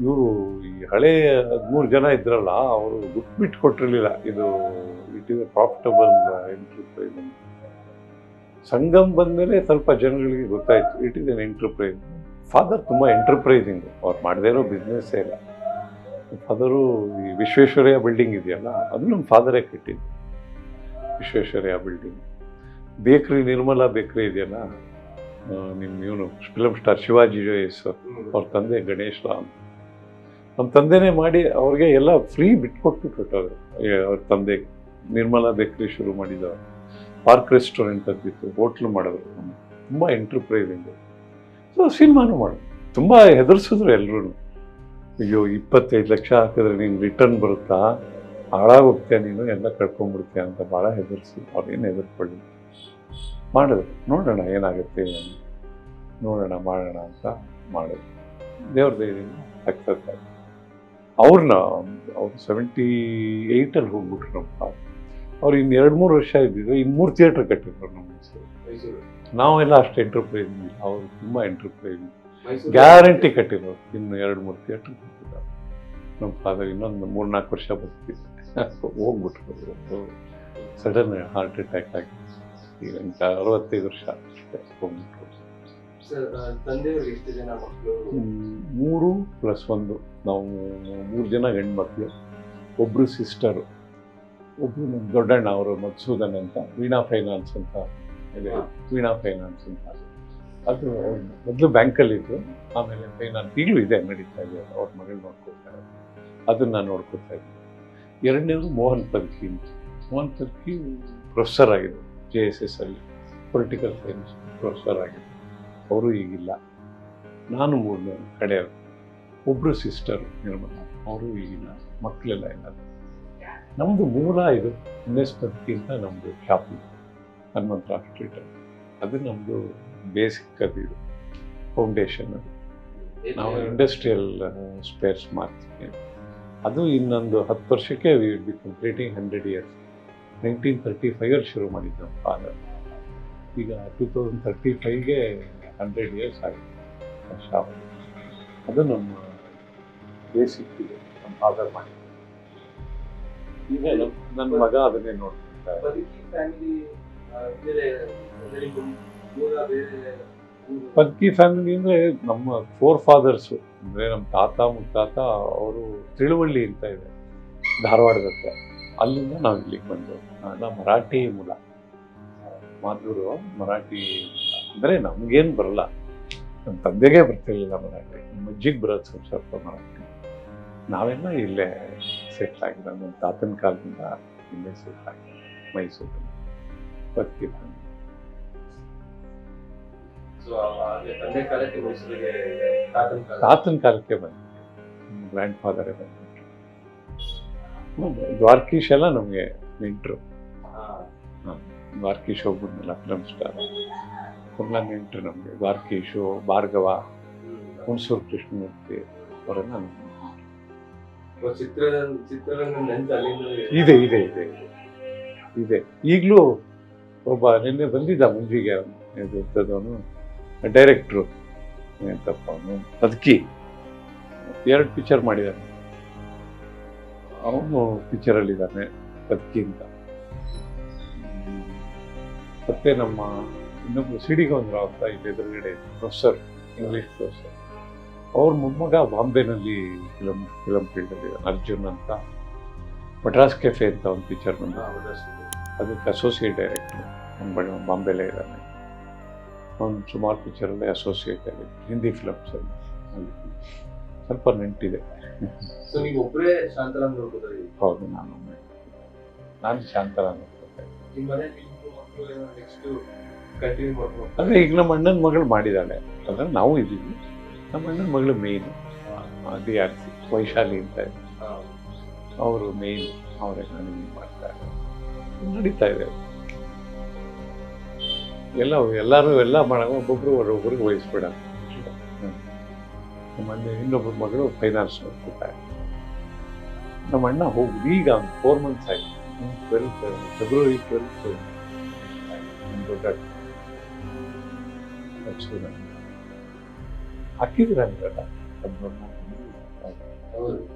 ಇವರು ಈ ಹಳೆ ಹದಿಮೂರು ಜನ ಇದ್ರಲ್ಲ ಅವರು ಬಿಟ್ಬಿಟ್ಟು ಕೊಟ್ಟಿರಲಿಲ್ಲ. ಇದು it is profitable enterprise Sangam ಬಂದಮೇಲೆ ಸ್ವಲ್ಪ ಜನಗಳಿಗೆ ಗೊತ್ತಾಯಿತು, it is an enterprise. Father ತುಂಬ ಎಂಟರ್ಪ್ರೈಸಿಂಗ್. ಅವ್ರು ಮಾಡದೇ ಇರೋ ಬಿಸ್ನೆಸ್ಸೇ ಇಲ್ಲ. ಫಾದರು ಈ ವಿಶ್ವೇಶ್ವರಯ್ಯ ಬಿಲ್ಡಿಂಗ್ ಇದೆಯಲ್ಲ, ಅದು ನಮ್ಮ ಫಾದರೇ ಕಟ್ಟಿದ್ದು. Visvesvaraya building. Bakery, Nirmala bakery ಇದೆಯಲ್ಲ ನಿಮ್ಮ ಇವನು ಫಿಲಮ್ ಸ್ಟಾರ್ ಶಿವಾಜಿ ಜೋಯಸ್ ಅವ್ರ ತಂದೆ ಗಣೇಶ್ ರಾಮ್. ನಮ್ಮ ತಂದೆನೇ ಮಾಡಿ ಅವ್ರಿಗೆ ಎಲ್ಲ ಫ್ರೀ ಬಿಟ್ಕೊಟ್ಬಿಟ್ಟು ಅವ್ರ ತಂದೆ ನಿರ್ಮಲಾ ಬೇಕ್ರಿ ಶುರು ಮಾಡಿದವರು. ಪಾರ್ಕ್ ರೆಸ್ಟೋರೆಂಟ್ ಅಂತಿತ್ತು ಹೋಟ್ಲು ಮಾಡಿದ್ರು. ತುಂಬ ಎಂಟರ್ಪ್ರೈಸಿಂಗ್ ಸೊ ಸಿನಿಮಾನು ಮಾಡು. ತುಂಬ ಹೆದರ್ಸಿದ್ರು ಎಲ್ಲರೂ ಅಯ್ಯೋ, ಇಪ್ಪತ್ತೈದು ಲಕ್ಷ ಹಾಕಿದ್ರೆ ನೀನು ರಿಟರ್ನ್ ಬರುತ್ತಾ? ಹಾಳಾಗೋಗ್ತೀಯ ನೀನು? ಎಲ್ಲ ಕಳ್ಕೊಂಡ್ಬಿಡ್ತೀಯ ಅಂತ ಭಾಳ ಹೆದರ್ಸಿ, ಅವ್ರೇನು ಹೆದರ್ಕೊಳ್ಳಿ. ಮಾಡಿದ್ರು. ನೋಡೋಣ ಏನಾಗುತ್ತೆ. ನೋಡೋಣ, ಮಾಡೋಣ ಅಂತ ಮಾಡಿದ್ರು. ದೇವ್ರ ದೇವಿ ಸಕ್ಸಸ್ ಅವ್ರನ್ನ, ಅವ್ರು ಸೆವೆಂಟಿ ಏಯ್ಟಲ್ಲಿ ಹೋಗ್ಬಿಟ್ರು ನಮ್ಮ. ಅವ್ರು ಇನ್ನು ಎರಡು ಮೂರು ವರ್ಷ ಇದ್ದಿದ್ದು ಇನ್ನು ಮೂರು ಥಿಯೇಟ್ರ್ ಕಟ್ಟಿದ್ರು ನಮ್ಮ ನಾವೆಲ್ಲ ಅಷ್ಟು ಎಂಟರ್ಪ್ರೈಸ್ ಇಲ್ಲ ಅವರು ತುಂಬ ಎಂಟರ್ಪ್ರೈಸ್ ಗ್ಯಾರಂಟಿ ಕಟ್ಟಿರೋರು ಇನ್ನು ಎರಡು ಮೂರು ಥಿಯೇಟ್ರ್ ಕಟ್ಟಿದ್ದಾರೆ ನಮ್ಮ ಫಾದರ್ ಇನ್ನೊಂದು ಮೂರು ನಾಲ್ಕು ವರ್ಷ ಬರ್ತೀವಿ ಹೋಗ್ಬಿಟ್ರು ಸಡನ್ ಹಾರ್ಟ್ ಅಟ್ಯಾಕ್ ಆಗಿ ಈಗ ಅರವತ್ತೈದು ವರ್ಷ ಹೋಗ್ಬಿಟ್ರು. ಮೂರು ಪ್ಲಸ್ ಒಂದು. ನಾವು ಮೂರು ಜನ ಹೆಣ್ಮಕ್ಳು ಒಬ್ಬರು ಸಿಸ್ಟರು ಒಬ್ಬರು ನಮ್ಮ ದೊಡ್ಡಣ್ಣ ಅವರು, ಮಧುಸೂದನ್ ಅಂತ ವೀಣಾ ಫೈನಾನ್ಸ್ ಅಂತ ಇದೆ. ವೀಣಾ ಫೈನಾನ್ಸ್ ಅಂತ ಅದು. ಮೊದಲು ಬ್ಯಾಂಕಲ್ಲಿದ್ದು ಆಮೇಲೆ ಫೈನಾನ್ಸ್ ಈಗಲೂ ಇದೆ ನಡೀತಾ ಇದೆ. ಅವ್ರ ಮಗಳು ನೋಡ್ಕೊಳ್ತಾರೆ. ಅದನ್ನು ನಾನು ನೋಡ್ಕೊಳ್ತಾ ಇದ್ದೆ ಎರಡನೇದು ಮೋಹನ್ ಪಲ್ಕಿ ಅಂತ. ಮೋಹನ್ ಪಲ್ಕಿ ಪ್ರೊಫೆಸರ್ ಆಗಿದ್ರು ಜೆ ಎಸ್ ಎಸ್ ಅಲ್ಲಿ. ಪೊಲಿಟಿಕಲ್ ಸೈನ್ಸ್ ಪ್ರೊಫೆಸರ್ ಆಗಿದ್ದರು ಅವರು ಈಗಿಲ್ಲ. ನಾನು ಮೂರನೇ ಕಡೆಯವರು. ಒಬ್ಬರು ಸಿಸ್ಟರು ನಿರ್ಮಲ. ಅವರು ಈಗಿಲ್ಲ. ಮಕ್ಕಳೆಲ್ಲ ಇಲ್ಲ ನಮ್ಮದು ಮೂಲ ಇದು ಇನ್ವೆಸ್ಟ್ಮೆಂಟ್ಗಿಂತ ನಮ್ಮದು ಖ್ಯಾತಿ ಹನುಮಂತರಾವ್ ಸ್ಟ್ರೀಟ್ ಅದು. ನಮ್ಮದು ಬೇಸಿಕ್ ಅದು ಇದು ಫೌಂಡೇಶನ್ ಅದು. ನಾವು ಇಂಡಸ್ಟ್ರಿಯಲ್ ಸ್ಪೇರ್ಸ್ ಮಾಡ್ತೀವಿ. ಅದು ಇನ್ನೊಂದು ಹತ್ತು ವರ್ಷಕ್ಕೆ we will be completing hundred years nineteen thirty ಫೈವಲ್ಲಿ ಶುರು ಮಾಡಿದ್ದು ನಮ್ಮ ಫಾದರ್ ಈಗ ಟೂ ತೌಸಂಡ್ ತರ್ಟಿ ಫೈವ್ಗೆ ಹಂಡ್ರೆಡ್ ಇಯರ್ಸ್ ಆಗಿದೆ ಶಾಪ್ ಅದು ನಮ್ಮ ಬೇಸಿಕ್ ಇದೆ ನಮ್ಮ ಫಾದರ್ ಮಾಡಿ ನಮ್ಮ ನನ್ನ ಮಗ ಅದನ್ನೇ ನೋಡ್ತಾರೆ ಪದ್ಕಿ ಫ್ಯಾಮಿಲಿ ಅಂದ್ರೆ ನಮ್ಮ ಫೋರ್ ಫಾದರ್ಸು ಅಂದರೆ ನಮ್ಮ ತಾತ ಮುತ್ತಾತ ಅವರು ತಿಳುವಳ್ಳಿ ಅಂತ ಇದೆ ಧಾರವಾಡದ ಹತ್ರ ಅಲ್ಲಿಂದ ನಾವು ಇಲ್ಲಿಗೆ ಬಂದೆವು ನಾನು ಮರಾಠಿ ಮೂಲ. ಮಾತೂರು ಮರಾಠಿ ಅಂದರೆ ನಮಗೇನು ಬರಲ್ಲ. ನಮ್ಮ ತಂದೆಗೆ ಬರ್ತಿರ್ಲಿಲ್ಲ ಮರಾಠಿ. ನಮ್ಮ ಅಜ್ಜಿಗೆ ಬರೋದು ಸ್ವಲ್ಪ ಸ್ವಲ್ಪ ಮರಾಠಿ. ನಾವೆಲ್ಲ ಇಲ್ಲೇ ಸೆಟ್ಲ್ ಆಗಿಲ್ಲ ನಮ್ಮ ತಾತನ ಕಾಲದಿಂದ ಇಲ್ಲೇ ಸೆಟ್ಲ್ ಆಗಿಲ್ಲ ಮೈಸೂರಲ್ಲಿ ಪಲ್ಕಿ ಫ್ಯಾಮಿಲಿ ಸೊ ಅವಾಗ ತಂದೆ ಕಾಲಕ್ಕೆ ಮೈಸೂರಿಗೆ ತಾತನ ಕಾಲ ತಾತನ ಕಾಲಕ್ಕೆ ಬಂದ್ಬಿಟ್ಟು ಗ್ರ್ಯಾಂಡ್ ಫಾದರೇ ಬಂದ್ಬಿಟ್ರು ದ್ವಾರಕೀಶ್ ಎಲ್ಲ ನಮಗೆ ನೆಂಟರು. ಹಾ. ದ್ವಾರಕೀಶ್ ಹೋಗ್ಬಿಟ್ನಲ್ಲ ಫಿಲಮ್ ಸ್ಟಾರ್ ಎಲ್ಲ ನೆಂಟರು ನಮಗೆ. ದ್ವಾರಕೀಶು ಭಾರ್ಗವ ಹ್ಮ್. ಹುಣಸೂರು ಕೃಷ್ಣಮೂರ್ತಿ ಅವರೆಲ್ಲ ನಮ್ಗೆ ಚಿತ್ರರಂಗ ಇದೆ. ಇದೆ ಇದೆ ಇದೆ ಈಗಲೂ ಒಬ್ಬ ನಿನ್ನೆ ಬಂದಿದ್ದ ಮುಂಜಿಗೆ ಅವನು ಡೈರೆಕ್ಟ್ರು ಎಂತಪ್ಪ ಅವನು? ಅದಕ್ಕಿ ಎರಡು ಪಿಕ್ಚರ್ ಮಾಡಿದ್ದಾನೆ ಅವನು ಪಿಕ್ಚರಲ್ಲಿದ್ದಾನೆ ಅಂತ. ಮತ್ತೆ ನಮ್ಮ ಇನ್ನೊಬ್ಬರು ಸಿಡಿಗೆ ಅಂತ ಇಲ್ಲಿ ಎದುರುಗಡೆ ಪ್ರೊಫೆಸರ್ ಇಂಗ್ಲಿಷ್ ಪ್ರೊಫೆಸರ್ ಅವ್ರ ಮೊಮ್ಮಗ ಬಾಂಬೆನಲ್ಲಿ ಫಿಲಮ್ ಫಿಲಮ್ ಫೀಲ್ಡಲ್ಲಿ ಅರ್ಜುನ್ ಅಂತ ಮಡ್ರಾಸ್ ಕೆಫೆ ಅಂತ ಒಂದು ಪಿಕ್ಚರ್ ಬಂದ ಅದಕ್ಕೆ ಅಸೋಸಿಯೇಟ್ ಡೈರೆಕ್ಟರ್ ಮುಂಬೈ ಬಾಂಬೆಲೇ ಇದ್ದಾನೆ. ಅವ್ನು ಸುಮಾರು ಪಿಕ್ಚರಲ್ಲಿ ಅಸೋಸಿಯೇಟ್ ಆಗಿತ್ತು ಹಿಂದಿ ಫಿಲಮ್ಸಲ್ಲಿ ಅಲ್ಲಿ ಸ್ವಲ್ಪ ನೆಂಟಿದೆ ಹೌದು ನಾನು ನಾನು ಶಾಂತರಾಮ್ ಅಂದರೆ ಈಗ ನಮ್ಮ ಅಣ್ಣನ ಮಗಳು ಮಾಡಿದ್ದಾಳೆ. ಅಂದರೆ ನಾವು ಇದ್ದೀವಿ. ನಮ್ಮ ಅಣ್ಣನ ಮಗಳು main D R C Vaishali ಅಂತ. ಅವರು ಮೇನ್ ಅವರೇ ಮಾಡ್ತಾ ಇದ್ದಾರೆ ನಡೀತಾ ಇದೆ ಎಲ್ಲ ಎಲ್ಲರೂ ಎಲ್ಲ ಮಾಡೋ ಒಬ್ಬೊಬ್ರು ಒಬ್ಬೊಬ್ರಿಗೆ ವಹಿಸ್ಬಿಡ ನಮ್ಮಣ್ಣ ಇನ್ನೊಬ್ಬರ ಮಗಳು ಫೈನಾನ್ಸ್ ನೋಡ್ಕೊತಾರೆ ನಮ್ಮ ಅಣ್ಣ ಹೋಗಿ ಈಗ ಫೋರ್ ಮಂತ್ಸ್ ಆಯ್ತು ಟ್ವೆಲ್ತ್ ಫೆಬ್ರವರಿ ಟ್ವೆಲ್ತ್ ದೊಡ್ಡ 飽きる何かが始まんだの、